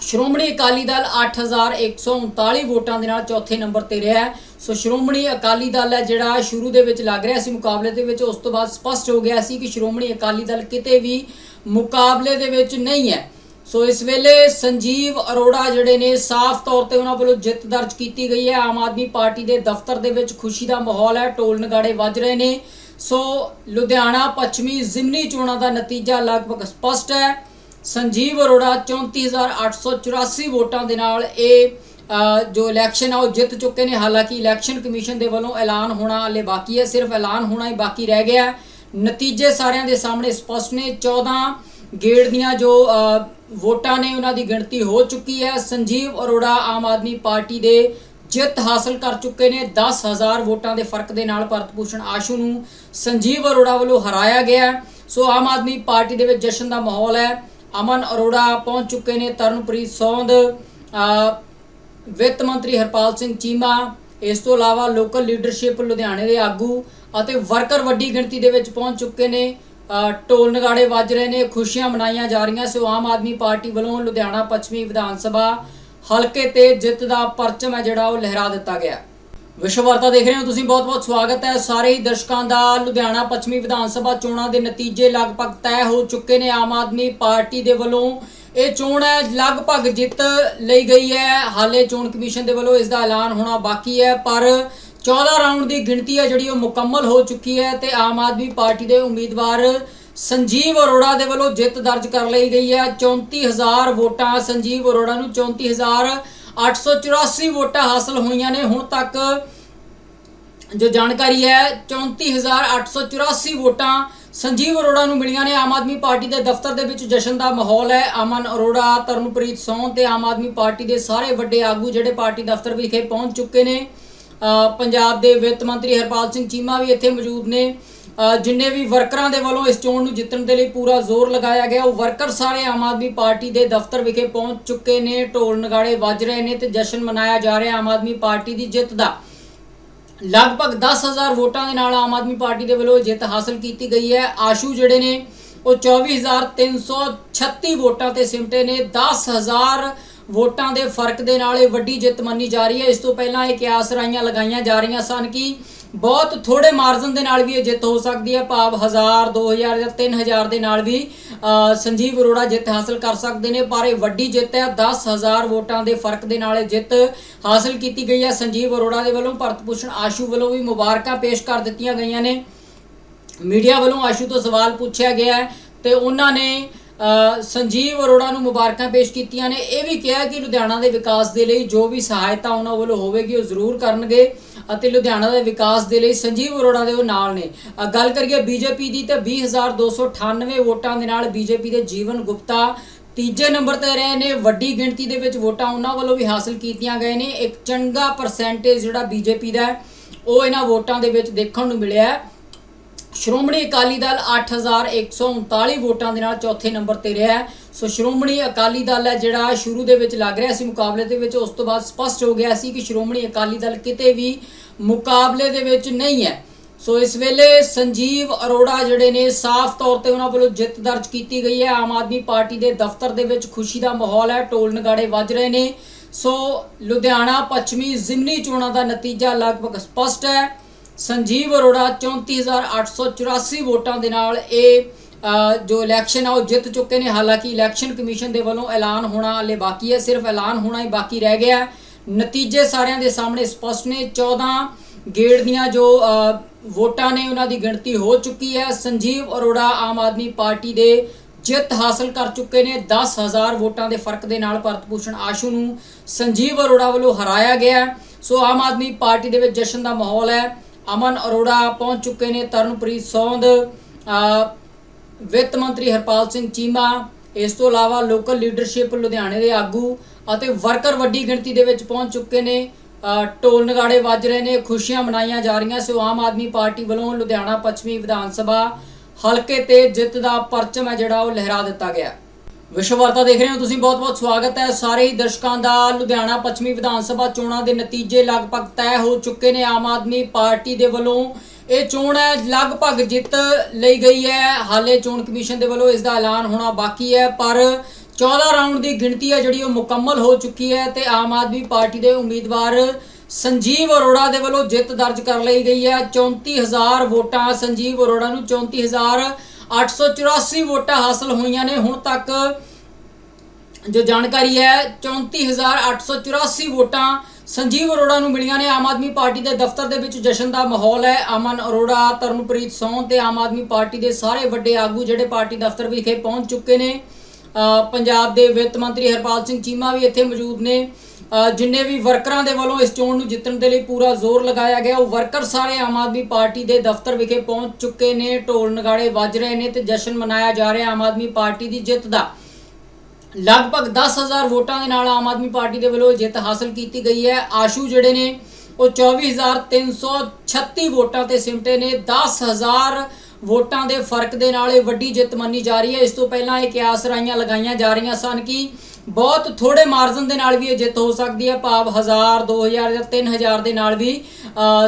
ਸ਼੍ਰੋਮਣੀ ਅਕਾਲੀ ਦਲ 8139 ਵੋਟਾਂ ਦੇ ਨਾਲ ਚੌਥੇ ਨੰਬਰ ਤੇ ਰਿਹਾ ਸੋ ਸ਼੍ਰੋਮਣੀ ਅਕਾਲੀ ਦਲ ਹੈ ਜਿਹੜਾ ਸ਼ੁਰੂ ਦੇ ਵਿੱਚ ਲੱਗ ਰਿਹਾ ਸੀ ਮੁਕਾਬਲੇ ਦੇ ਵਿੱਚ, ਉਸ ਤੋਂ ਬਾਅਦ ਸਪਸ਼ਟ ਹੋ ਗਿਆ ਸੀ ਕਿ ਸ਼੍ਰੋਮਣੀ ਅਕਾਲੀ ਦਲ ਕਿਤੇ ਵੀ ਮੁਕਾਬਲੇ ਦੇ ਵਿੱਚ ਨਹੀਂ ਹੈ। ਸੋ ਇਸ ਵੇਲੇ ਸੰਜੀਵ ਅਰੋੜਾ ਜਿਹੜੇ ਨੇ, ਸਾਫ਼ ਤੌਰ ਤੇ ਉਹਨਾਂ ਵੱਲੋਂ ਜਿੱਤ ਦਰਜ ਕੀਤੀ ਗਈ ਹੈ। ਆਮ ਆਦਮੀ ਪਾਰਟੀ ਦੇ ਦਫ਼ਤਰ ਦੇ ਵਿੱਚ ਖੁਸ਼ੀ ਦਾ ਮਾਹੌਲ ਹੈ ਟੋਲ ਨਗਾੜੇ ਵੱਜ ਰਹੇ ਨੇ। ਸੋ ਲੁਧਿਆਣਾ ਪੱਛਮੀ ਜ਼ਿਮਨੀ ਚੋਣਾਂ ਦਾ ਨਤੀਜਾ ਲਗਭਗ ਸਪਸ਼ਟ ਹੈ। ਸੰਜੀਵ ਅਰੋੜਾ 34884 ਵੋਟਾਂ ਦੇ ਨਾਲ ਇਹ ਜੋ ਇਲੈਕਸ਼ਨ ਆ, ਉਹ ਜਿੱਤ ਚੁੱਕੇ ਨੇ। ਹਾਲਾਂਕਿ ਇਲੈਕਸ਼ਨ ਕਮਿਸ਼ਨ ਦੇ ਵੱਲੋਂ ਐਲਾਨ ਹੋਣਾ ਹਲੇ ਬਾਕੀ ਹੈ। ਸਿਰਫ ਐਲਾਨ ਹੋਣਾ ਹੀ ਬਾਕੀ ਰਹਿ ਗਿਆ ਨਤੀਜੇ ਸਾਰਿਆਂ ਦੇ ਸਾਹਮਣੇ ਸਪਸ਼ਟ ਨੇ। 14 ਗੇੜ ਦੀਆਂ ਜੋ ਵੋਟਾਂ ਨੇ, ਉਹਨਾਂ ਦੀ ਗਿਣਤੀ ਹੋ ਚੁੱਕੀ ਹੈ। ਸੰਜੀਵ ਅਰੋੜਾ ਆਮ ਆਦਮੀ ਪਾਰਟੀ ਦੇ ਜਿੱਤ ਹਾਸਲ ਕਰ ਚੁੱਕੇ ਨੇ। 10000 ਵੋਟਾਂ ਦੇ ਫ਼ਰਕ ਦੇ ਨਾਲ ਭਰਤ ਭੂਸ਼ਣ ਆਸ਼ੂ ਨੂੰ ਸੰਜੀਵ ਅਰੋੜਾ ਵੱਲੋਂ ਹਰਾਇਆ ਗਿਆ ਸੋ ਆਮ ਆਦਮੀ ਪਾਰਟੀ ਦੇ ਵਿੱਚ ਜਸ਼ਨ ਦਾ ਮਾਹੌਲ ਹੈ। ਅਮਨ ਅਰੋੜਾ ਪਹੁੰਚ ਚੁੱਕੇ ਨੇ। ਤਰਨਪ੍ਰੀਤ ਸੌਂਦ ਵਿੱਤ ਮੰਤਰੀ ਹਰਪਾਲ ਸਿੰਘ ਚੀਮਾ ਇਸ ਤੋਂ ਇਲਾਵਾ ਲੋਕਲ ਲੀਡਰਸ਼ਿਪ ਲੁਧਿਆਣੇ ਦੇ ਆਗੂ ਅਤੇ ਵਰਕਰ ਵੱਡੀ ਗਿਣਤੀ ਦੇ ਵਿੱਚ ਪਹੁੰਚ ਚੁੱਕੇ ਨੇ। ਅ, ਢੋਲ ਨਗਾੜੇ ਵੱਜ ਰਹੇ ਨੇ ਖੁਸ਼ੀਆਂ ਮਨਾਈਆਂ ਜਾ ਰਹੀਆਂ ਸੋ ਆਮ ਆਦਮੀ ਪਾਰਟੀ ਵੱਲੋਂ ਲੁਧਿਆਣਾ ਪੱਛਮੀ ਵਿਧਾਨ ਸਭਾ ਹਲਕੇ ਤੇ ਜਿੱਤ ਦਾ ਪਰਚਮ ਹੈ ਜਿਹੜਾ ਉਹ ਲਹਿਰਾ ਦਿੱਤਾ ਗਿਆ। ਵਿਸ਼ਵ ਵਾਰਤਾ ਦੇਖ ਰਹੇ ਹੋ ਤੁਸੀਂ ਬਹੁਤ-ਬਹੁਤ ਸਵਾਗਤ ਹੈ। ਸਾਰੇ ਹੀ ਦਰਸ਼ਕਾਂ ਦਾ ਲੁਧਿਆਣਾ ਪੱਛਮੀ ਵਿਧਾਨ ਸਭਾ ਚੋਣਾਂ ਦੇ ਨਤੀਜੇ ਲਗਭਗ ਤੈਅ ਹੋ ਚੁੱਕੇ ਨੇ। ਆਮ ਆਦਮੀ ਪਾਰਟੀ ਦੇ ਵੱਲੋਂ ਇਹ ਚੋਣ ਹੈ, ਲਗਭਗ ਜਿੱਤ ਲਈ ਗਈ ਹੈ। ਹਾਲੇ ਚੋਣ ਕਮਿਸ਼ਨ ਦੇ ਵੱਲੋਂ ਇਸ ਦਾ ਐਲਾਨ ਹੋਣਾ ਬਾਕੀ ਹੈ, ਪਰ 14 ਰਾਊਂਡ ਦੀ ਗਿਣਤੀ ਹੈ ਜਿਹੜੀ ਉਹ ਮੁਕੰਮਲ ਹੋ ਚੁੱਕੀ ਹੈ ਤੇ ਆਮ ਆਦਮੀ ਪਾਰਟੀ ਦੇ ਉਮੀਦਵਾਰ ਸੰਜੀਵ ਅਰੋੜਾ ਦੇ ਵੱਲੋਂ ਜਿੱਤ ਦਰਜ ਕਰ ਲਈ ਗਈ ਹੈ। 34000 ਵੋਟਾਂ, ਸੰਜੀਵ ਅਰੋੜਾ ਨੂੰ 34884 ਵੋਟਾਂ ਹਾਸਲ ਹੋਈਆਂ ਨੇ। ਹੁਣ ਤੱਕ ਜੋ ਜਾਣਕਾਰੀ ਹੈ 34884 ਵੋਟਾਂ ਸੰਜੀਵ ਅਰੋੜਾ ਨੂੰ ਮਿਲੀਆਂ ਨੇ ਆਮ ਆਦਮੀ ਪਾਰਟੀ ਦੇ ਦਫ਼ਤਰ ਦੇ ਵਿੱਚ ਜਸ਼ਨ ਦਾ ਮਾਹੌਲ ਹੈ। ਅਮਨ ਅਰੋੜਾ, ਤਰਨਪ੍ਰੀਤ ਸੌਂ ਤੇ ਆਮ ਆਦਮੀ ਪਾਰਟੀ ਦੇ ਸਾਰੇ ਵੱਡੇ ਆਗੂ ਜਿਹੜੇ ਪਾਰਟੀ ਦਫ਼ਤਰ ਵਿਖੇ ਪਹੁੰਚ ਚੁੱਕੇ ਨੇ। ਪੰਜਾਬ ਦੇ ਵਿੱਤ ਮੰਤਰੀ ਹਰਪਾਲ ਸਿੰਘ ਚੀਮਾ ਵੀ ਇੱਥੇ ਮੌਜੂਦ ਨੇ। ਜਿੰਨੇ ਵੀ ਵਰਕਰਾਂ ਦੇ ਵੱਲੋਂ ਇਸ ਚੋਣ ਨੂੰ ਜਿੱਤਣ ਦੇ ਲਈ ਪੂਰਾ ਜ਼ੋਰ ਲਗਾਇਆ ਗਿਆ, ਉਹ ਵਰਕਰ ਸਾਰੇ ਆਮ ਆਦਮੀ ਪਾਰਟੀ ਦੇ ਦਫ਼ਤਰ ਵਿਖੇ ਪਹੁੰਚ ਚੁੱਕੇ ਨੇ। ਢੋਲ ਨਗਾੜੇ ਵੱਜ ਰਹੇ ਨੇ ਤੇ ਜਸ਼ਨ ਮਨਾਇਆ ਜਾ ਰਿਹਾ ਆਮ ਆਦਮੀ ਪਾਰਟੀ ਦੀ ਜਿੱਤ ਦਾ। ਲਗਭਗ 10000 ਵੋਟਾਂ ਦੇ ਨਾਲ ਆਮ ਆਦਮੀ ਪਾਰਟੀ ਦੇ ਵੱਲੋਂ ਜਿੱਤ ਹਾਸਲ ਕੀਤੀ ਗਈ ਹੈ। ਆਸ਼ੂ ਜਿਹੜੇ ਨੇ, ਉਹ 24336 ਵੋਟਾਂ ਤੇ ਸਿਮਟੇ ਨੇ। 10000 ਵੋਟਾਂ ਦੇ ਫ਼ਰਕ ਦੇ ਨਾਲ ਇਹ ਵੱਡੀ ਜਿੱਤ ਮੰਨੀ ਜਾ ਰਹੀ ਹੈ। ਇਸ ਤੋਂ ਪਹਿਲਾਂ ਇਹ ਕਿਆਸ ਰਾਈਆਂ ਲਗਾਈਆਂ ਜਾ ਰਹੀਆਂ ਸਨ ਕਿ ਬਹੁਤ ਥੋੜੇ ਮਾਰਜਨ ਦੇ ਨਾਲ ਵੀ ਇਹ ਜਿੱਤ ਹੋ ਸਕਦੀ ਹੈ। ਭਾਵ 1000 2000 ਜਾਂ 3000 ਦੇ ਨਾਲ ਵੀ ਸੰਜੀਵ ਅਰੋੜਾ ਜਿੱਤ ਹਾਸਲ ਕਰ ਸਕਦੇ ਨੇ, ਪਰ ਇਹ ਵੱਡੀ ਜਿੱਤ ਹੈ। 10000 ਵੋਟਾਂ ਦੇ ਫ਼ਰਕ ਦੇ ਨਾਲ ਇਹ ਜਿੱਤ ਹਾਸਲ ਕੀਤੀ ਗਈ ਹੈ। ਸੰਜੀਵ ਅਰੋੜਾ ਦੇ ਵੱਲੋਂ ਭਰਤ ਭੂਸ਼ਣ ਆਸ਼ੂ ਵੱਲੋਂ ਵੀ ਮੁਬਾਰਕਾਂ ਪੇਸ਼ ਕਰ ਦਿੱਤੀਆਂ ਗਈਆਂ ਨੇ। ਮੀਡੀਆ ਵੱਲੋਂ ਆਸ਼ੂ ਤੋਂ ਸਵਾਲ ਪੁੱਛਿਆ ਗਿਆ ਹੈ ਤੇ ਉਹਨਾਂ ਨੇ ਸੰਜੀਵ ਅਰੋੜਾ ਨੂੰ ਮੁਬਾਰਕਾਂ ਪੇਸ਼ ਕੀਤੀਆਂ ਨੇ। ਇਹ ਵੀ ਕਿਹਾ ਕਿ ਲੁਧਿਆਣਾ ਦੇ ਵਿਕਾਸ ਦੇ ਲਈ ਜੋ ਵੀ ਸਹਾਇਤਾ ਉਹਨਾਂ ਵੱਲੋਂ ਹੋਵੇਗੀ ਉਹ ਜ਼ਰੂਰ ਕਰਨਗੇ। ਅਤੇ ਲੁਧਿਆਣਾ ਦੇ ਵਿਕਾਸ ਦੇ ਲਈ ਸੰਜੀਵ ਅਰੋੜਾ ਦੇ ਉਹ ਨਾਲ ਨੇ। ਗੱਲ ਕਰੀਏ ਬੀਜੇਪੀ ਦੀ ਤਾਂ 20298 ਵੋਟਾਂ ਦੇ ਨਾਲ ਬੀਜੇਪੀ ਦੇ ਜੀਵਨ ਗੁਪਤਾ ਤੀਜੇ ਨੰਬਰ ਤੇ ਰਹੇ ਨੇ। ਵੱਡੀ ਗਿਣਤੀ ਦੇ ਵਿੱਚ ਵੋਟਾਂ ਉਹਨਾਂ ਵੱਲੋਂ ਵੀ ਹਾਸਲ ਕੀਤੀਆਂ ਗਏ ਨੇ। ਇੱਕ ਚੰਗਾ ਪਰਸੈਂਟੇਜ ਜਿਹੜਾ ਬੀਜੇਪੀ ਦਾ ਉਹ ਇਹਨਾਂ ਵੋਟਾਂ ਦੇ ਵਿੱਚ ਦੇਖਣ ਨੂੰ ਮਿਲਿਆ ਸ਼੍ਰੋਮਣੀ ਅਕਾਲੀ ਦਲ 8139 ਵੋਟਾਂ ਦੇ ਨਾਲ ਚੌਥੇ ਨੰਬਰ ਤੇ ਰਿਹਾ ਸੋ ਸ਼੍ਰੋਮਣੀ ਅਕਾਲੀ ਦਲ ਹੈ ਜਿਹੜਾ ਸ਼ੁਰੂ ਦੇ ਵਿੱਚ ਲੱਗ ਰਿਹਾ ਸੀ ਮੁਕਾਬਲੇ ਦੇ ਵਿੱਚ, ਉਸ ਤੋਂ ਬਾਅਦ ਸਪਸ਼ਟ ਹੋ ਗਿਆ ਸੀ ਕਿ ਸ਼੍ਰੋਮਣੀ ਅਕਾਲੀ ਦਲ ਕਿਤੇ ਵੀ ਮੁਕਾਬਲੇ ਦੇ ਵਿੱਚ ਨਹੀਂ ਹੈ। ਸੋ ਇਸ ਵੇਲੇ ਸੰਜੀਵ ਅਰੋੜਾ ਜਿਹੜੇ ਨੇ, ਸਾਫ਼ ਤੌਰ ਤੇ ਉਹਨਾਂ ਵੱਲੋਂ ਜਿੱਤ ਦਰਜ ਕੀਤੀ ਗਈ ਹੈ। ਆਮ ਆਦਮੀ ਪਾਰਟੀ ਦੇ ਦਫ਼ਤਰ ਦੇ ਵਿੱਚ ਖੁਸ਼ੀ ਦਾ ਮਾਹੌਲ ਹੈ ਟੋਲ ਨਗਾੜੇ ਵੱਜ ਰਹੇ ਨੇ। ਸੋ ਲੁਧਿਆਣਾ ਪੱਛਮੀ ਜ਼ਿਮਨੀ ਚੋਣਾਂ ਦਾ ਨਤੀਜਾ ਲਗਭਗ ਸਪਸ਼ਟ ਹੈ। ਸੰਜੀਵ ਅਰੋੜਾ 34884 ਵੋਟਾਂ ਦੇ ਨਾਲ ਇਹ ਜੋ ਇਲੈਕਸ਼ਨ ਆ, ਉਹ ਜਿੱਤ ਚੁੱਕੇ ਨੇ। ਹਾਲਾਂਕਿ ਇਲੈਕਸ਼ਨ ਕਮਿਸ਼ਨ ਦੇ ਵੱਲੋਂ ਐਲਾਨ ਹੋਣਾ ਹਲੇ ਬਾਕੀ ਹੈ। ਸਿਰਫ ਐਲਾਨ ਹੋਣਾ ਹੀ ਬਾਕੀ ਰਹਿ ਗਿਆ ਨਤੀਜੇ ਸਾਰਿਆਂ ਦੇ ਸਾਹਮਣੇ ਸਪਸ਼ਟ ਨੇ। 14 ਗੇੜ ਦੀਆਂ ਜੋ ਵੋਟਾਂ ਨੇ, ਉਹਨਾਂ ਦੀ ਗਿਣਤੀ ਹੋ ਚੁੱਕੀ ਹੈ। ਸੰਜੀਵ ਅਰੋੜਾ ਆਮ ਆਦਮੀ ਪਾਰਟੀ ਦੇ ਜਿੱਤ ਹਾਸਲ ਕਰ ਚੁੱਕੇ ਨੇ। 10000 ਵੋਟਾਂ ਦੇ ਫ਼ਰਕ ਦੇ ਨਾਲ ਭਰਤ ਭੂਸ਼ਣ ਆਸ਼ੂ ਨੂੰ ਸੰਜੀਵ ਅਰੋੜਾ ਵੱਲੋਂ ਹਰਾਇਆ ਗਿਆ ਸੋ ਆਮ ਆਦਮੀ ਪਾਰਟੀ ਦੇ ਵਿੱਚ ਜਸ਼ਨ ਦਾ ਮਾਹੌਲ ਹੈ। ਅਮਨ ਅਰੋੜਾ ਪਹੁੰਚ ਚੁੱਕੇ ਨੇ। ਤਰਨਪ੍ਰੀਤ ਸੌਂਦ ਵਿੱਤ ਮੰਤਰੀ ਹਰਪਾਲ ਸਿੰਘ ਚੀਮਾ ਇਸ ਤੋਂ ਇਲਾਵਾ ਲੋਕਲ ਲੀਡਰਸ਼ਿਪ ਲੁਧਿਆਣੇ ਦੇ ਆਗੂ ਅਤੇ ਵਰਕਰ ਵੱਡੀ ਗਿਣਤੀ ਦੇ ਵਿੱਚ ਪਹੁੰਚ ਚੁੱਕੇ ਨੇ। ਅ, ਢੋਲ ਨਗਾੜੇ ਵੱਜ ਰਹੇ ਨੇ ਖੁਸ਼ੀਆਂ ਮਨਾਈਆਂ ਜਾ ਰਹੀਆਂ। ਸੋ ਆਮ ਆਦਮੀ ਪਾਰਟੀ ਵੱਲੋਂ ਲੁਧਿਆਣਾ ਪੱਛਮੀ ਵਿਧਾਨ ਸਭਾ ਹਲਕੇ ਤੇ ਜਿੱਤ ਦਾ ਪਰਚਮ ਹੈ ਜਿਹੜਾ ਉਹ ਲਹਿਰਾ ਦਿੱਤਾ ਗਿਆ। ਵਿਸ਼ਵ ਵਾਰਤਾ ਦੇਖ ਰਹੇ ਹੋ ਤੁਸੀਂ ਬਹੁਤ-ਬਹੁਤ ਸਵਾਗਤ ਹੈ। ਸਾਰੇ ਹੀ ਦਰਸ਼ਕਾਂ ਦਾ ਲੁਧਿਆਣਾ ਪੱਛਮੀ ਵਿਧਾਨ ਸਭਾ ਚੋਣਾਂ ਦੇ ਨਤੀਜੇ ਲਗਭਗ ਤੈਅ ਹੋ ਚੁੱਕੇ ਨੇ। ਆਮ ਆਦਮੀ ਪਾਰਟੀ ਦੇ ਵੱਲੋਂ ਇਹ ਚੋਣ ਹੈ, ਲਗਭਗ ਜਿੱਤ ਲਈ ਗਈ ਹੈ। ਹਾਲੇ ਚੋਣ ਕਮਿਸ਼ਨ ਦੇ ਵੱਲੋਂ ਇਸ ਦਾ ਐਲਾਨ ਹੋਣਾ ਬਾਕੀ ਹੈ, ਪਰ 14 ਰਾਊਂਡ ਦੀ ਗਿਣਤੀ ਹੈ ਜਿਹੜੀ ਉਹ ਮੁਕੰਮਲ ਹੋ ਚੁੱਕੀ ਹੈ ਤੇ ਆਮ ਆਦਮੀ ਪਾਰਟੀ ਦੇ ਉਮੀਦਵਾਰ ਸੰਜੀਵ ਅਰੋੜਾ ਦੇ ਵੱਲੋਂ ਜਿੱਤ ਦਰਜ ਕਰ ਲਈ ਗਈ ਹੈ। 34000 ਵੋਟਾਂ, ਸੰਜੀਵ ਅਰੋੜਾ ਨੂੰ 34884 ਵੋਟਾਂ ਹਾਸਲ ਹੋਈਆਂ ਨੇ। ਹੁਣ ਤੱਕ ਜੋ ਜਾਣਕਾਰੀ ਹੈ 34884 ਵੋਟਾਂ ਸੰਜੀਵ ਅਰੋੜਾ ਨੂੰ ਮਿਲੀਆਂ ਨੇ ਆਮ ਆਦਮੀ ਪਾਰਟੀ ਦੇ ਦਫ਼ਤਰ ਦੇ ਵਿੱਚ ਜਸ਼ਨ ਦਾ ਮਾਹੌਲ ਹੈ। ਅਮਨ ਅਰੋੜਾ ਤਰਨਪ੍ਰੀਤ ਸੌਂ ਤੇ ਆਮ ਆਦਮੀ ਪਾਰਟੀ ਦੇ ਸਾਰੇ ਵੱਡੇ ਆਗੂ ਜਿਹੜੇ ਪਾਰਟੀ ਦਫ਼ਤਰ ਵਿਖੇ ਪਹੁੰਚ ਚੁੱਕੇ ਨੇ। ਪੰਜਾਬ ਦੇ ਵਿੱਤ ਮੰਤਰੀ ਹਰਪਾਲ ਸਿੰਘ ਚੀਮਾ ਵੀ ਇੱਥੇ ਮੌਜੂਦ ਨੇ। ਜਿੰਨੇ ਵੀ ਵਰਕਰਾਂ ਦੇ ਵੱਲੋਂ ਇਸ ਚੋਣ ਨੂੰ ਜਿੱਤਣ ਦੇ ਲਈ ਪੂਰਾ ਜ਼ੋਰ ਲਗਾਇਆ ਗਿਆ, ਉਹ ਵਰਕਰ ਸਾਰੇ ਆਮ ਆਦਮੀ ਪਾਰਟੀ ਦੇ ਦਫ਼ਤਰ ਵਿਖੇ ਪਹੁੰਚ ਚੁੱਕੇ ਨੇ। ਢੋਲ ਨਗਾੜੇ ਵੱਜ ਰਹੇ ਨੇ ਤੇ ਜਸ਼ਨ ਮਨਾਇਆ ਜਾ ਰਿਹਾ ਆਮ ਆਦਮੀ ਪਾਰਟੀ ਦੀ ਜਿੱਤ ਦਾ। ਲਗਭਗ 10000 ਵੋਟਾਂ ਦੇ ਨਾਲ ਆਮ ਆਦਮੀ ਪਾਰਟੀ ਦੇ ਵੱਲੋਂ ਜਿੱਤ ਹਾਸਲ ਕੀਤੀ ਗਈ ਹੈ। ਆਸ਼ੂ ਜਿਹੜੇ ਨੇ, ਉਹ 24336 ਵੋਟਾਂ ਤੇ ਸਿਮਟੇ ਨੇ। 10000 ਵੋਟਾਂ ਦੇ ਫ਼ਰਕ ਦੇ ਨਾਲ ਇਹ ਵੱਡੀ ਜਿੱਤ ਮੰਨੀ ਜਾ ਰਹੀ ਹੈ। ਇਸ ਤੋਂ ਪਹਿਲਾਂ ਇਹ ਕਿਆਸ ਰਾਈਆਂ ਲਗਾਈਆਂ ਜਾ ਰਹੀਆਂ ਸਨ ਕਿ ਬਹੁਤ ਥੋੜੇ ਮਾਰਜਨ ਦੇ ਨਾਲ ਵੀ ਇਹ ਜਿੱਤ ਹੋ ਸਕਦੀ ਹੈ। ਭਾਵ 1000 2000 ਜਾਂ 3000 ਦੇ ਨਾਲ ਵੀ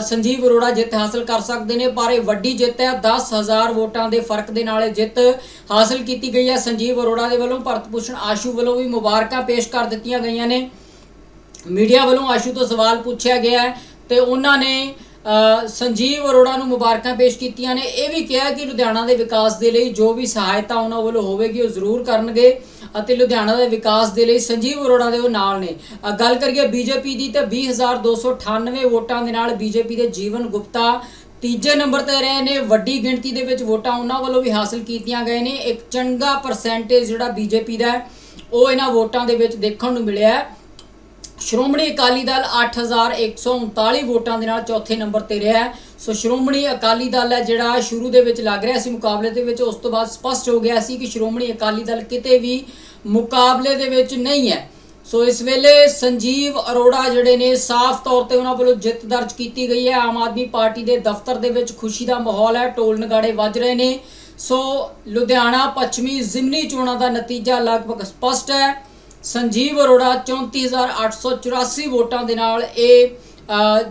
ਸੰਜੀਵ ਅਰੋੜਾ ਜਿੱਤ ਹਾਸਲ ਕਰ ਸਕਦੇ ਨੇ, ਪਰ ਇਹ ਵੱਡੀ ਜਿੱਤ ਹੈ। 10000 ਵੋਟਾਂ ਦੇ ਫ਼ਰਕ ਦੇ ਨਾਲ ਇਹ ਜਿੱਤ ਹਾਸਲ ਕੀਤੀ ਗਈ ਹੈ। ਸੰਜੀਵ ਅਰੋੜਾ ਦੇ ਵੱਲੋਂ ਭਰਤ ਭੂਸ਼ਣ ਆਸ਼ੂ ਵੱਲੋਂ ਵੀ ਮੁਬਾਰਕਾਂ ਪੇਸ਼ ਕਰ ਦਿੱਤੀਆਂ ਗਈਆਂ ਨੇ। ਮੀਡੀਆ ਵੱਲੋਂ ਆਸ਼ੂ ਤੋਂ ਸਵਾਲ ਪੁੱਛਿਆ ਗਿਆ ਹੈ ਤੇ ਉਹਨਾਂ ਨੇ ਸੰਜੀਵ ਅਰੋੜਾ ਨੂੰ ਮੁਬਾਰਕਾਂ ਪੇਸ਼ ਕੀਤੀਆਂ ਨੇ। ਇਹ ਵੀ ਕਿਹਾ ਕਿ ਲੁਧਿਆਣਾ ਦੇ ਵਿਕਾਸ ਦੇ ਲਈ ਜੋ ਵੀ ਸਹਾਇਤਾ ਉਹਨਾਂ ਵੱਲੋਂ ਹੋਵੇਗੀ ਉਹ ਜ਼ਰੂਰ ਕਰਨਗੇ। ਅਤੇ ਲੁਧਿਆਣਾ ਦੇ ਵਿਕਾਸ ਦੇ ਲਈ ਸੰਜੀਵ ਅਰੋੜਾ ਦੇ ਉਹ ਨਾਲ ਨੇ। ਗੱਲ ਕਰੀਏ ਬੀਜੇਪੀ ਦੀ ਤਾਂ 20298 ਵੋਟਾਂ ਦੇ ਨਾਲ ਬੀਜੇਪੀ ਦੇ ਜੀਵਨ ਗੁਪਤਾ ਤੀਜੇ ਨੰਬਰ ਤੇ ਰਹੇ ਨੇ। ਵੱਡੀ ਗਿਣਤੀ ਦੇ ਵਿੱਚ ਵੋਟਾਂ ਉਹਨਾਂ ਵੱਲੋਂ ਵੀ ਹਾਸਲ ਕੀਤੀਆਂ ਗਏ ਨੇ। ਇੱਕ ਚੰਗਾ ਪਰਸੈਂਟੇਜ ਜਿਹੜਾ ਬੀਜੇਪੀ ਦਾ ਉਹ ਇਹਨਾਂ ਵੋਟਾਂ ਦੇ ਵਿੱਚ ਦੇਖਣ ਨੂੰ ਮਿਲਿਆ ਹੈ। ਸ਼੍ਰੋਮਣੀ ਅਕਾਲੀ ਦਲ 8139 ਵੋਟਾਂ ਦੇ ਨਾਲ ਚੌਥੇ ਨੰਬਰ ਤੇ ਰਿਹਾ ਸੋ ਸ਼੍ਰੋਮਣੀ ਅਕਾਲੀ ਦਲ ਹੈ ਜਿਹੜਾ ਸ਼ੁਰੂ ਦੇ ਵਿੱਚ ਲੱਗ ਰਿਹਾ ਸੀ ਮੁਕਾਬਲੇ ਦੇ ਵਿੱਚ, ਉਸ ਤੋਂ ਬਾਅਦ ਸਪਸ਼ਟ ਹੋ ਗਿਆ ਸੀ ਕਿ ਸ਼੍ਰੋਮਣੀ ਅਕਾਲੀ ਦਲ ਕਿਤੇ ਵੀ ਮੁਕਾਬਲੇ ਦੇ ਵਿੱਚ ਨਹੀਂ ਹੈ। ਸੋ ਇਸ ਵੇਲੇ ਸੰਜੀਵ ਅਰੋੜਾ ਜਿਹੜੇ ਨੇ, ਸਾਫ਼ ਤੌਰ ਤੇ ਉਹਨਾਂ ਵੱਲੋਂ ਜਿੱਤ ਦਰਜ ਕੀਤੀ ਗਈ ਹੈ। ਆਮ ਆਦਮੀ ਪਾਰਟੀ ਦੇ ਦਫ਼ਤਰ ਦੇ ਵਿੱਚ ਖੁਸ਼ੀ ਦਾ ਮਾਹੌਲ ਹੈ ਟੋਲ ਨਗਾੜੇ ਵੱਜ ਰਹੇ ਨੇ। ਸੋ ਲੁਧਿਆਣਾ ਪੱਛਮੀ ਜ਼ਿਮਨੀ ਚੋਣਾਂ ਦਾ ਨਤੀਜਾ ਲਗਭਗ ਸਪਸ਼ਟ ਹੈ। ਸੰਜੀਵ ਅਰੋੜਾ 34884 ਵੋਟਾਂ ਦੇ ਨਾਲ ਇਹ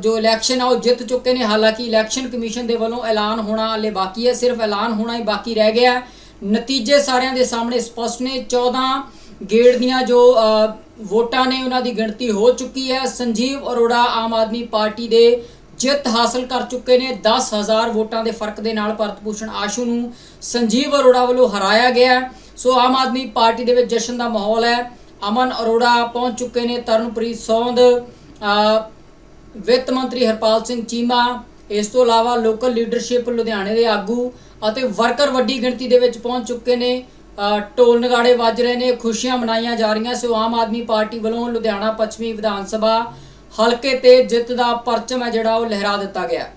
ਜੋ ਇਲੈਕਸ਼ਨ ਆ, ਉਹ ਜਿੱਤ ਚੁੱਕੇ ਨੇ। ਹਾਲਾਂਕਿ ਇਲੈਕਸ਼ਨ ਕਮਿਸ਼ਨ ਦੇ ਵੱਲੋਂ ਐਲਾਨ ਹੋਣਾ ਹਲੇ ਬਾਕੀ ਹੈ। ਸਿਰਫ ਐਲਾਨ ਹੋਣਾ ਹੀ ਬਾਕੀ ਰਹਿ ਗਿਆ ਨਤੀਜੇ ਸਾਰਿਆਂ ਦੇ ਸਾਹਮਣੇ ਸਪਸ਼ਟ ਨੇ। 14 ਗੇੜ ਦੀਆਂ ਜੋ ਵੋਟਾਂ ਨੇ, ਉਹਨਾਂ ਦੀ ਗਿਣਤੀ ਹੋ ਚੁੱਕੀ ਹੈ। ਸੰਜੀਵ ਅਰੋੜਾ ਆਮ ਆਦਮੀ ਪਾਰਟੀ ਦੇ ਜਿੱਤ ਹਾਸਲ ਕਰ ਚੁੱਕੇ ਨੇ। 10000 ਵੋਟਾਂ ਦੇ ਫ਼ਰਕ ਦੇ ਨਾਲ ਭਰਤ ਭੂਸ਼ਣ ਆਸ਼ੂ ਨੂੰ ਸੰਜੀਵ ਅਰੋੜਾ ਵੱਲੋਂ ਹਰਾਇਆ ਗਿਆ ਸੋ ਆਮ ਆਦਮੀ ਪਾਰਟੀ ਦੇ ਵਿੱਚ ਜਸ਼ਨ ਦਾ ਮਾਹੌਲ ਹੈ। ਅਮਨ ਅਰੋੜਾ ਪਹੁੰਚ ਚੁੱਕੇ ਨੇ। ਤਰਨਪ੍ਰੀਤ ਸੌਂਦ ਵਿੱਤ ਮੰਤਰੀ ਹਰਪਾਲ ਸਿੰਘ ਚੀਮਾ ਇਸ ਤੋਂ ਇਲਾਵਾ ਲੋਕਲ ਲੀਡਰਸ਼ਿਪ ਲੁਧਿਆਣੇ ਦੇ ਆਗੂ ਅਤੇ ਵਰਕਰ ਵੱਡੀ ਗਿਣਤੀ ਦੇ ਵਿੱਚ ਪਹੁੰਚ ਚੁੱਕੇ ਨੇ। ਅ, ਢੋਲ ਨਗਾੜੇ ਵੱਜ ਰਹੇ ਨੇ ਖੁਸ਼ੀਆਂ ਮਨਾਈਆਂ ਜਾ ਰਹੀਆਂ ਸੋ ਆਮ ਆਦਮੀ ਪਾਰਟੀ ਵੱਲੋਂ ਲੁਧਿਆਣਾ ਪੱਛਮੀ ਵਿਧਾਨ ਸਭਾ ਹਲਕੇ ਤੇ ਜਿੱਤ ਦਾ ਪਰਚਮ ਹੈ ਜਿਹੜਾ ਉਹ ਲਹਿਰਾ ਦਿੱਤਾ ਗਿਆ।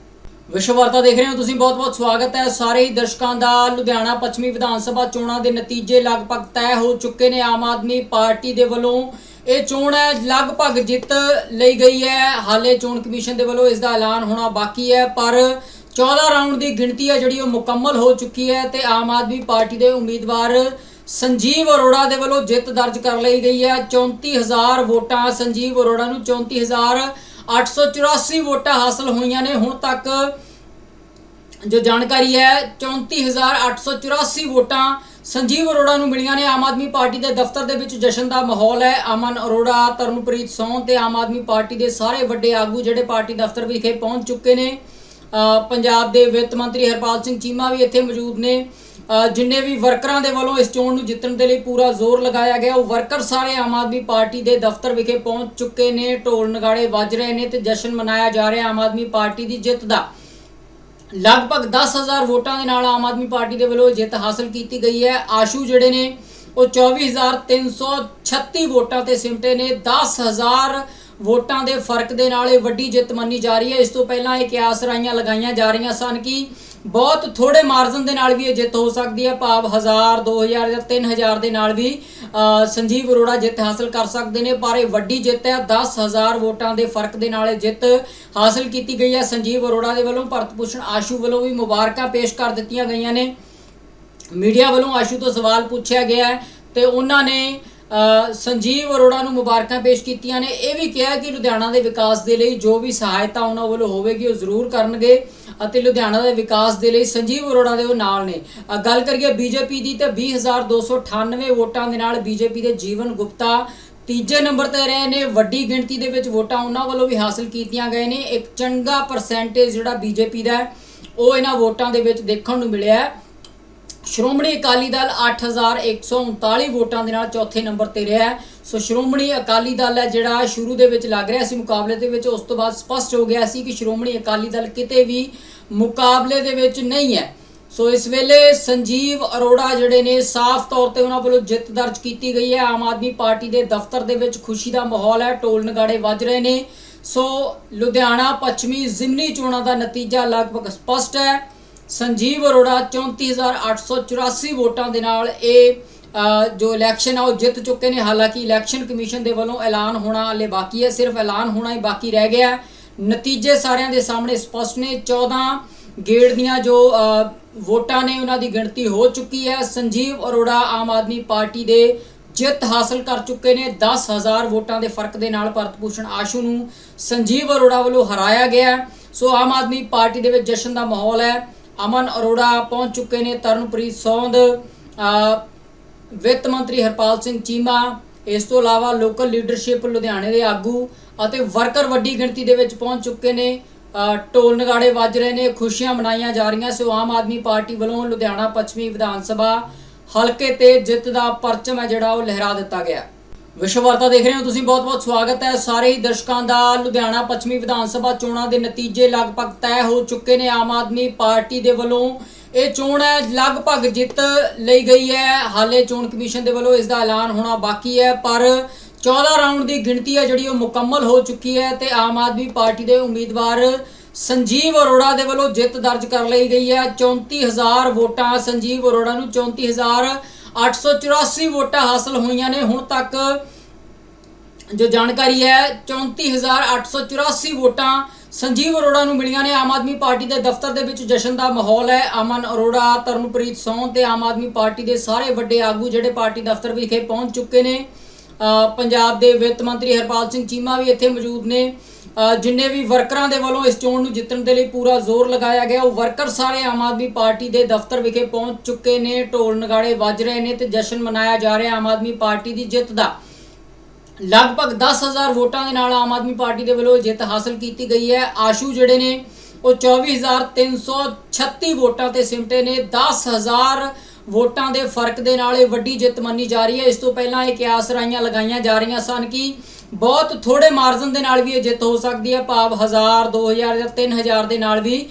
ਵਿਸ਼ਵ ਵਾਰਤਾ ਦੇਖ ਰਹੇ ਹੋ ਤੁਸੀਂ ਬਹੁਤ-ਬਹੁਤ ਸਵਾਗਤ ਹੈ। ਸਾਰੇ ਹੀ ਦਰਸ਼ਕਾਂ ਦਾ ਲੁਧਿਆਣਾ ਪੱਛਮੀ ਵਿਧਾਨ ਸਭਾ ਚੋਣਾਂ ਦੇ ਨਤੀਜੇ ਲਗਭਗ ਤੈਅ ਹੋ ਚੁੱਕੇ ਨੇ। ਆਮ ਆਦਮੀ ਪਾਰਟੀ ਦੇ ਵੱਲੋਂ ਇਹ ਚੋਣ ਹੈ, ਲਗਭਗ ਜਿੱਤ ਲਈ ਗਈ ਹੈ। ਹਾਲੇ ਚੋਣ ਕਮਿਸ਼ਨ ਦੇ ਵੱਲੋਂ ਇਸ ਦਾ ਐਲਾਨ ਹੋਣਾ ਬਾਕੀ ਹੈ, ਪਰ 14 ਰਾਊਂਡ ਦੀ ਗਿਣਤੀ ਹੈ ਜਿਹੜੀ ਉਹ ਮੁਕੰਮਲ ਹੋ ਚੁੱਕੀ ਹੈ ਤੇ ਆਮ ਆਦਮੀ ਪਾਰਟੀ ਦੇ ਉਮੀਦਵਾਰ ਸੰਜੀਵ ਅਰੋੜਾ ਦੇ ਵੱਲੋਂ ਜਿੱਤ ਦਰਜ ਕਰ ਲਈ ਗਈ ਹੈ। 34000 ਵੋਟਾਂ, ਸੰਜੀਵ ਅਰੋੜਾ ਨੂੰ 34884 ਵੋਟਾਂ ਹਾਸਲ ਹੋਈਆਂ ਨੇ। ਹੁਣ ਤੱਕ ਜੋ ਜਾਣਕਾਰੀ ਹੈ 34884 ਵੋਟਾਂ ਸੰਜੀਵ ਅਰੋੜਾ ਨੂੰ ਮਿਲੀਆਂ ਨੇ ਆਮ ਆਦਮੀ ਪਾਰਟੀ ਦੇ ਦਫ਼ਤਰ ਦੇ ਵਿੱਚ ਜਸ਼ਨ ਦਾ ਮਾਹੌਲ ਹੈ। ਅਮਨ ਅਰੋੜਾ, ਤਰਨਪ੍ਰੀਤ ਸੌਂ ਤੇ ਆਮ ਆਦਮੀ ਪਾਰਟੀ ਦੇ ਸਾਰੇ ਵੱਡੇ ਆਗੂ ਜਿਹੜੇ ਪਾਰਟੀ ਦਫ਼ਤਰ ਵਿਖੇ ਪਹੁੰਚ ਚੁੱਕੇ ਨੇ। ਪੰਜਾਬ ਦੇ ਵਿੱਤ ਮੰਤਰੀ ਹਰਪਾਲ ਸਿੰਘ ਚੀਮਾ ਵੀ ਇੱਥੇ ਮੌਜੂਦ ਨੇ। ਜਿੰਨੇ ਵੀ ਵਰਕਰਾਂ ਦੇ ਵੱਲੋਂ ਇਸ ਚੋਣ ਨੂੰ ਜਿੱਤਣ ਦੇ ਲਈ ਪੂਰਾ ਜ਼ੋਰ ਲਗਾਇਆ ਗਿਆ, ਉਹ ਵਰਕਰ ਸਾਰੇ ਆਮ ਆਦਮੀ ਪਾਰਟੀ ਦੇ ਦਫ਼ਤਰ ਵਿਖੇ ਪਹੁੰਚ ਚੁੱਕੇ ਨੇ। ਢੋਲ ਨਗਾੜੇ ਵੱਜ ਰਹੇ ਨੇ ਤੇ ਜਸ਼ਨ ਮਨਾਇਆ ਜਾ ਰਿਹਾ ਆਮ ਆਦਮੀ ਪਾਰਟੀ ਦੀ ਜਿੱਤ ਦਾ। ਲਗਭਗ 10000 ਵੋਟਾਂ ਦੇ ਨਾਲ ਆਮ ਆਦਮੀ ਪਾਰਟੀ ਦੇ ਵੱਲੋਂ ਜਿੱਤ ਹਾਸਲ ਕੀਤੀ ਗਈ ਹੈ। ਆਸ਼ੂ ਜਿਹੜੇ ਨੇ, ਉਹ 24336 ਵੋਟਾਂ ਤੇ ਸਿਮਟੇ ਨੇ। 10000 ਵੋਟਾਂ ਦੇ ਫ਼ਰਕ ਦੇ ਨਾਲ ਇਹ ਵੱਡੀ ਜਿੱਤ ਮੰਨੀ ਜਾ ਰਹੀ ਹੈ। ਇਸ ਤੋਂ ਪਹਿਲਾਂ ਇਹ ਕਿਆਸ ਰਾਈਆਂ ਲਗਾਈਆਂ ਜਾ ਰਹੀਆਂ ਸਨ ਕਿ ਬਹੁਤ ਥੋੜੇ ਮਾਰਜਨ ਦੇ ਨਾਲ ਵੀ ਇਹ ਜਿੱਤ ਹੋ ਸਕਦੀ ਹੈ। ਭਾਵ 1000 2000 ਜਾਂ 3000 ਦੇ ਨਾਲ ਵੀ ਸੰਜੀਵ ਅਰੋੜਾ ਜਿੱਤ ਹਾਸਲ ਕਰ ਸਕਦੇ ਨੇ, ਪਰ ਇਹ ਵੱਡੀ ਜਿੱਤ ਹੈ। 10000 ਵੋਟਾਂ ਦੇ ਫ਼ਰਕ ਦੇ ਨਾਲ ਇਹ ਜਿੱਤ ਹਾਸਲ ਕੀਤੀ ਗਈ ਹੈ। ਸੰਜੀਵ ਅਰੋੜਾ ਦੇ ਵੱਲੋਂ ਭਰਤ ਭੂਸ਼ਣ ਆਸ਼ੂ ਵੱਲੋਂ ਵੀ ਮੁਬਾਰਕਾਂ ਪੇਸ਼ ਕਰ ਦਿੱਤੀਆਂ ਗਈਆਂ ਨੇ। ਮੀਡੀਆ ਵੱਲੋਂ ਆਸ਼ੂ ਤੋਂ ਸਵਾਲ ਪੁੱਛਿਆ ਗਿਆ ਹੈ ਤੇ ਉਹਨਾਂ ਨੇ ਸੰਜੀਵ ਅਰੋੜਾ ਨੂੰ ਮੁਬਾਰਕਾਂ ਪੇਸ਼ ਕੀਤੀਆਂ ਨੇ। ਇਹ ਵੀ ਕਿਹਾ ਕਿ ਲੁਧਿਆਣਾ ਦੇ ਵਿਕਾਸ ਦੇ ਲਈ ਜੋ ਵੀ ਸਹਾਇਤਾ ਉਹਨਾਂ ਵੱਲੋਂ ਹੋਵੇਗੀ ਉਹ ਜ਼ਰੂਰ ਕਰਨਗੇ। ਅਤੇ ਲੁਧਿਆਣਾ ਦੇ ਵਿਕਾਸ ਦੇ ਲਈ ਸੰਜੀਵ ਅਰੋੜਾ ਦੇ ਉਹ ਨਾਲ ਨੇ। ਗੱਲ ਕਰੀਏ ਬੀਜੇਪੀ ਦੀ ਤੇ 20298 ਵੋਟਾਂ ਦੇ ਨਾਲ ਬੀਜੇਪੀ ਦੇ ਜੀਵਨ ਗੁਪਤਾ ਤੀਜੇ ਨੰਬਰ ਤੇ ਰਹੇ ਨੇ। ਵੱਡੀ ਗਿਣਤੀ ਦੇ ਵਿੱਚ ਵੋਟਾਂ ਉਹਨਾਂ ਵੱਲੋਂ ਵੀ ਹਾਸਲ ਕੀਤੀਆਂ ਗਏ ਨੇ। ਇੱਕ ਚੰਗਾ ਪਰਸੈਂਟੇਜ ਜਿਹੜਾ ਬੀਜੇਪੀ ਦਾ ਉਹ ਇਹਨਾਂ ਵੋਟਾਂ ਦੇ ਵਿੱਚ ਦੇਖਣ ਨੂੰ ਮਿਲਿਆ ਹੈ। ਸ਼੍ਰੋਮਣੀ ਅਕਾਲੀ ਦਲ 8139 ਵੋਟਾਂ ਦੇ ਨਾਲ ਚੌਥੇ ਨੰਬਰ ਤੇ ਰਿਹਾ ਸੋ ਸ਼੍ਰੋਮਣੀ ਅਕਾਲੀ ਦਲ ਹੈ ਜਿਹੜਾ ਸ਼ੁਰੂ ਦੇ ਵਿੱਚ ਲੱਗ ਰਿਹਾ ਸੀ ਮੁਕਾਬਲੇ ਦੇ ਵਿੱਚ, ਉਸ ਤੋਂ ਬਾਅਦ ਸਪਸ਼ਟ ਹੋ ਗਿਆ ਸੀ ਕਿ ਸ਼੍ਰੋਮਣੀ ਅਕਾਲੀ ਦਲ ਕਿਤੇ ਵੀ ਮੁਕਾਬਲੇ ਦੇ ਵਿੱਚ ਨਹੀਂ ਹੈ। ਸੋ ਇਸ ਵੇਲੇ ਸੰਜੀਵ ਅਰੋੜਾ ਜਿਹੜੇ ਨੇ, ਸਾਫ਼ ਤੌਰ ਤੇ ਉਹਨਾਂ ਵੱਲੋਂ ਜਿੱਤ ਦਰਜ ਕੀਤੀ ਗਈ ਹੈ। ਆਮ ਆਦਮੀ ਪਾਰਟੀ ਦੇ ਦਫ਼ਤਰ ਦੇ ਵਿੱਚ ਖੁਸ਼ੀ ਦਾ ਮਾਹੌਲ ਹੈ ਟੋਲ ਨਗਾੜੇ ਵੱਜ ਰਹੇ ਨੇ। ਸੋ ਲੁਧਿਆਣਾ ਪੱਛਮੀ ਜ਼ਿਮਨੀ ਚੋਣਾਂ ਦਾ ਨਤੀਜਾ ਲਗਭਗ ਸਪਸ਼ਟ ਹੈ। ਸੰਜੀਵ ਅਰੋੜਾ 34884 ਵੋਟਾਂ ਦੇ ਨਾਲ ਇਹ ਜੋ ਇਲੈਕਸ਼ਨ ਆ, ਉਹ ਜਿੱਤ ਚੁੱਕੇ ਨੇ। ਹਾਲਾਂਕਿ ਇਲੈਕਸ਼ਨ ਕਮਿਸ਼ਨ ਦੇ ਵੱਲੋਂ ਐਲਾਨ ਹੋਣਾ ਹਲੇ ਬਾਕੀ ਹੈ। ਸਿਰਫ ਐਲਾਨ ਹੋਣਾ ਹੀ ਬਾਕੀ ਰਹਿ ਗਿਆ ਨਤੀਜੇ ਸਾਰਿਆਂ ਦੇ ਸਾਹਮਣੇ ਸਪਸ਼ਟ ਨੇ। 14 ਗੇੜ ਦੀਆਂ ਜੋ ਵੋਟਾਂ ਨੇ, ਉਹਨਾਂ ਦੀ ਗਿਣਤੀ ਹੋ ਚੁੱਕੀ ਹੈ। ਸੰਜੀਵ ਅਰੋੜਾ ਆਮ ਆਦਮੀ ਪਾਰਟੀ ਦੇ ਜਿੱਤ ਹਾਸਲ ਕਰ ਚੁੱਕੇ ਨੇ। 10000 ਵੋਟਾਂ ਦੇ ਫ਼ਰਕ ਦੇ ਨਾਲ ਭਰਤ ਭੂਸ਼ਣ ਆਸ਼ੂ ਨੂੰ ਸੰਜੀਵ ਅਰੋੜਾ ਵੱਲੋਂ ਹਰਾਇਆ ਗਿਆ ਸੋ ਆਮ ਆਦਮੀ ਪਾਰਟੀ ਦੇ ਵਿੱਚ ਜਸ਼ਨ ਦਾ ਮਾਹੌਲ ਹੈ। ਅਮਨ ਅਰੋੜਾ ਪਹੁੰਚ ਚੁੱਕੇ ਨੇ। ਤਰਨਪ੍ਰੀਤ ਸੌਂਦ ਵਿੱਤ ਮੰਤਰੀ ਹਰਪਾਲ ਸਿੰਘ ਚੀਮਾ ਇਸ ਤੋਂ ਇਲਾਵਾ ਲੋਕਲ ਲੀਡਰਸ਼ਿਪ ਲੁਧਿਆਣੇ ਦੇ ਆਗੂ ਅਤੇ ਵਰਕਰ ਵੱਡੀ ਗਿਣਤੀ ਦੇ ਵਿੱਚ ਪਹੁੰਚ ਚੁੱਕੇ ਨੇ। ਅ, ਢੋਲ ਨਗਾੜੇ ਵੱਜ ਰਹੇ ਨੇ ਖੁਸ਼ੀਆਂ ਮਨਾਈਆਂ ਜਾ ਰਹੀਆਂ ਸੋ ਆਮ ਆਦਮੀ ਪਾਰਟੀ ਵੱਲੋਂ ਲੁਧਿਆਣਾ ਪੱਛਮੀ ਵਿਧਾਨ ਸਭਾ ਹਲਕੇ ਤੇ ਜਿੱਤ ਦਾ ਪਰਚਮ ਹੈ ਜਿਹੜਾ ਉਹ ਲਹਿਰਾ ਦਿੱਤਾ ਗਿਆ। ਵਿਸ਼ਵ ਵਾਰਤਾ ਦੇਖ ਰਹੇ ਹੋ ਤੁਸੀਂ ਬਹੁਤ-ਬਹੁਤ ਸਵਾਗਤ ਹੈ। ਸਾਰੇ ਹੀ ਦਰਸ਼ਕਾਂ ਦਾ ਲੁਧਿਆਣਾ ਪੱਛਮੀ ਵਿਧਾਨ ਸਭਾ ਚੋਣਾਂ ਦੇ ਨਤੀਜੇ ਲਗਭਗ ਤੈਅ ਹੋ ਚੁੱਕੇ ਨੇ। ਆਮ ਆਦਮੀ ਪਾਰਟੀ ਦੇ ਵੱਲੋਂ ਇਹ ਚੋਣ ਹੈ, ਲਗਭਗ ਜਿੱਤ ਲਈ ਗਈ ਹੈ। ਹਾਲੇ ਚੋਣ ਕਮਿਸ਼ਨ ਦੇ ਵੱਲੋਂ ਇਸ ਦਾ ਐਲਾਨ ਹੋਣਾ ਬਾਕੀ ਹੈ, ਪਰ 14 ਰਾਊਂਡ ਦੀ ਗਿਣਤੀ ਹੈ ਜਿਹੜੀ ਉਹ ਮੁਕੰਮਲ ਹੋ ਚੁੱਕੀ ਹੈ ਤੇ ਆਮ ਆਦਮੀ ਪਾਰਟੀ ਦੇ ਉਮੀਦਵਾਰ ਸੰਜੀਵ ਅਰੋੜਾ ਦੇ ਵੱਲੋਂ ਜਿੱਤ ਦਰਜ ਕਰ ਲਈ ਗਈ ਹੈ। 34000 ਵੋਟਾਂ, ਸੰਜੀਵ ਅਰੋੜਾ ਨੂੰ 34884 ਵੋਟਾਂ ਹਾਸਲ ਹੋਈਆਂ ਨੇ। ਹੁਣ ਤੱਕ ਜੋ ਜਾਣਕਾਰੀ ਹੈ 34884 ਵੋਟਾਂ ਸੰਜੀਵ ਅਰੋੜਾ ਨੂੰ ਮਿਲੀਆਂ ਨੇ ਆਮ ਆਦਮੀ ਪਾਰਟੀ ਦੇ ਦਫ਼ਤਰ ਦੇ ਵਿੱਚ ਜਸ਼ਨ ਦਾ ਮਾਹੌਲ ਹੈ। ਅਮਨ ਅਰੋੜਾ ਤਰਨਪ੍ਰੀਤ ਸੌਂ ਤੇ ਆਮ ਆਦਮੀ ਪਾਰਟੀ ਦੇ ਸਾਰੇ ਵੱਡੇ ਆਗੂ ਜਿਹੜੇ ਪਾਰਟੀ ਦਫ਼ਤਰ ਵਿਖੇ ਪਹੁੰਚ ਚੁੱਕੇ ਨੇ। ਪੰਜਾਬ ਦੇ ਵਿੱਤ ਮੰਤਰੀ ਹਰਪਾਲ ਸਿੰਘ ਚੀਮਾ ਵੀ ਇੱਥੇ ਮੌਜੂਦ ਨੇ। ਜਿੰਨੇ ਵੀ ਵਰਕਰਾਂ ਦੇ ਵੱਲੋਂ ਇਸ ਚੋਣ ਨੂੰ ਜਿੱਤਣ ਦੇ ਲਈ ਪੂਰਾ ਜ਼ੋਰ ਲਗਾਇਆ ਗਿਆ, ਉਹ ਵਰਕਰ ਸਾਰੇ ਆਮ ਆਦਮੀ ਪਾਰਟੀ ਦੇ ਦਫ਼ਤਰ ਵਿਖੇ ਪਹੁੰਚ ਚੁੱਕੇ ਨੇ। ਢੋਲ ਨਗਾੜੇ ਵੱਜ ਰਹੇ ਨੇ ਤੇ ਜਸ਼ਨ ਮਨਾਇਆ ਜਾ ਰਿਹਾ ਆਮ ਆਦਮੀ ਪਾਰਟੀ ਦੀ ਜਿੱਤ ਦਾ। ਲਗਭਗ 10000 ਵੋਟਾਂ ਦੇ ਨਾਲ ਆਮ ਆਦਮੀ ਪਾਰਟੀ ਦੇ ਵੱਲੋਂ ਜਿੱਤ ਹਾਸਲ ਕੀਤੀ ਗਈ ਹੈ। ਆਸ਼ੂ ਜਿਹੜੇ ਨੇ, ਉਹ 24336 ਵੋਟਾਂ ਤੇ ਸਿਮਟੇ ਨੇ। 10000 ਵੋਟਾਂ ਦੇ ਫ਼ਰਕ ਦੇ ਨਾਲ ਇਹ ਵੱਡੀ ਜਿੱਤ ਮੰਨੀ ਜਾ ਰਹੀ ਹੈ। ਇਸ ਤੋਂ ਪਹਿਲਾਂ ਇਹ ਕਿਆਸ ਰਾਈਆਂ ਲਗਾਈਆਂ ਜਾ ਰਹੀਆਂ ਸਨ ਕਿ ਬਹੁਤ ਥੋੜੇ ਮਾਰਜਨ ਦੇ ਨਾਲ ਵੀ ਇਹ ਜਿੱਤ ਹੋ ਸਕਦੀ ਹੈ। ਭਾਵ 1000 2000 ਜਾਂ 3000 ਦੇ ਨਾਲ ਵੀ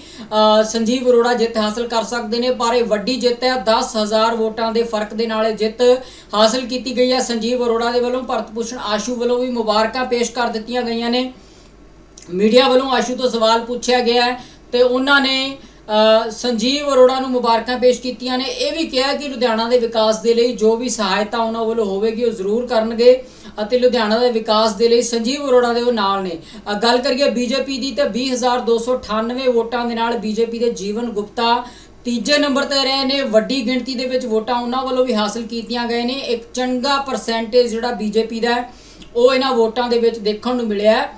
ਸੰਜੀਵ ਅਰੋੜਾ ਜਿੱਤ ਹਾਸਲ ਕਰ ਸਕਦੇ ਨੇ, ਪਰ ਇਹ ਵੱਡੀ ਜਿੱਤ ਹੈ। 10000 ਵੋਟਾਂ ਦੇ ਫ਼ਰਕ ਦੇ ਨਾਲ ਇਹ ਜਿੱਤ ਹਾਸਲ ਕੀਤੀ ਗਈ ਹੈ। ਸੰਜੀਵ ਅਰੋੜਾ ਦੇ ਵੱਲੋਂ ਭਰਤ ਭੂਸ਼ਣ ਆਸ਼ੂ ਵੱਲੋਂ ਵੀ ਮੁਬਾਰਕਾਂ ਪੇਸ਼ ਕਰ ਦਿੱਤੀਆਂ ਗਈਆਂ ਨੇ। ਮੀਡੀਆ ਵੱਲੋਂ ਆਸ਼ੂ ਤੋਂ ਸਵਾਲ ਪੁੱਛਿਆ ਗਿਆ ਹੈ ਤੇ ਉਹਨਾਂ ਨੇ ਸੰਜੀਵ ਅਰੋੜਾ ਨੂੰ ਮੁਬਾਰਕਾਂ ਪੇਸ਼ ਕੀਤੀਆਂ ਨੇ। ਇਹ ਵੀ ਕਿਹਾ ਕਿ ਲੁਧਿਆਣਾ ਦੇ ਵਿਕਾਸ ਦੇ ਲਈ ਜੋ ਵੀ ਸਹਾਇਤਾ ਉਹਨਾਂ ਵੱਲੋਂ ਹੋਵੇਗੀ ਉਹ ਜ਼ਰੂਰ ਕਰਨਗੇ। ਅਤੇ ਲੁਧਿਆਣਾ ਦੇ ਵਿਕਾਸ ਦੇ ਲਈ ਸੰਜੀਵ ਅਰੋੜਾ ਦੇ ਉਹ ਨਾਲ ਨੇ। ਗੱਲ ਕਰੀਏ ਬੀਜੇਪੀ ਦੀ ਤੇ 20298 ਵੋਟਾਂ ਦੇ ਨਾਲ ਬੀਜੇਪੀ ਦੇ ਜੀਵਨ ਗੁਪਤਾ ਤੀਜੇ ਨੰਬਰ ਤੇ ਰਹੇ ਨੇ। ਵੱਡੀ ਗਿਣਤੀ ਦੇ ਵਿੱਚ ਵੋਟਾਂ ਉਹਨਾਂ ਵੱਲੋਂ ਵੀ ਹਾਸਲ ਕੀਤੀਆਂ ਗਏ ਨੇ। ਇੱਕ ਚੰਗਾ ਪਰਸੈਂਟੇਜ ਜਿਹੜਾ ਬੀਜੇਪੀ ਦਾ ਉਹ ਇਹਨਾਂ ਵੋਟਾਂ ਦੇ ਵਿੱਚ ਦੇਖਣ ਨੂੰ ਮਿਲਿਆ ਹੈ।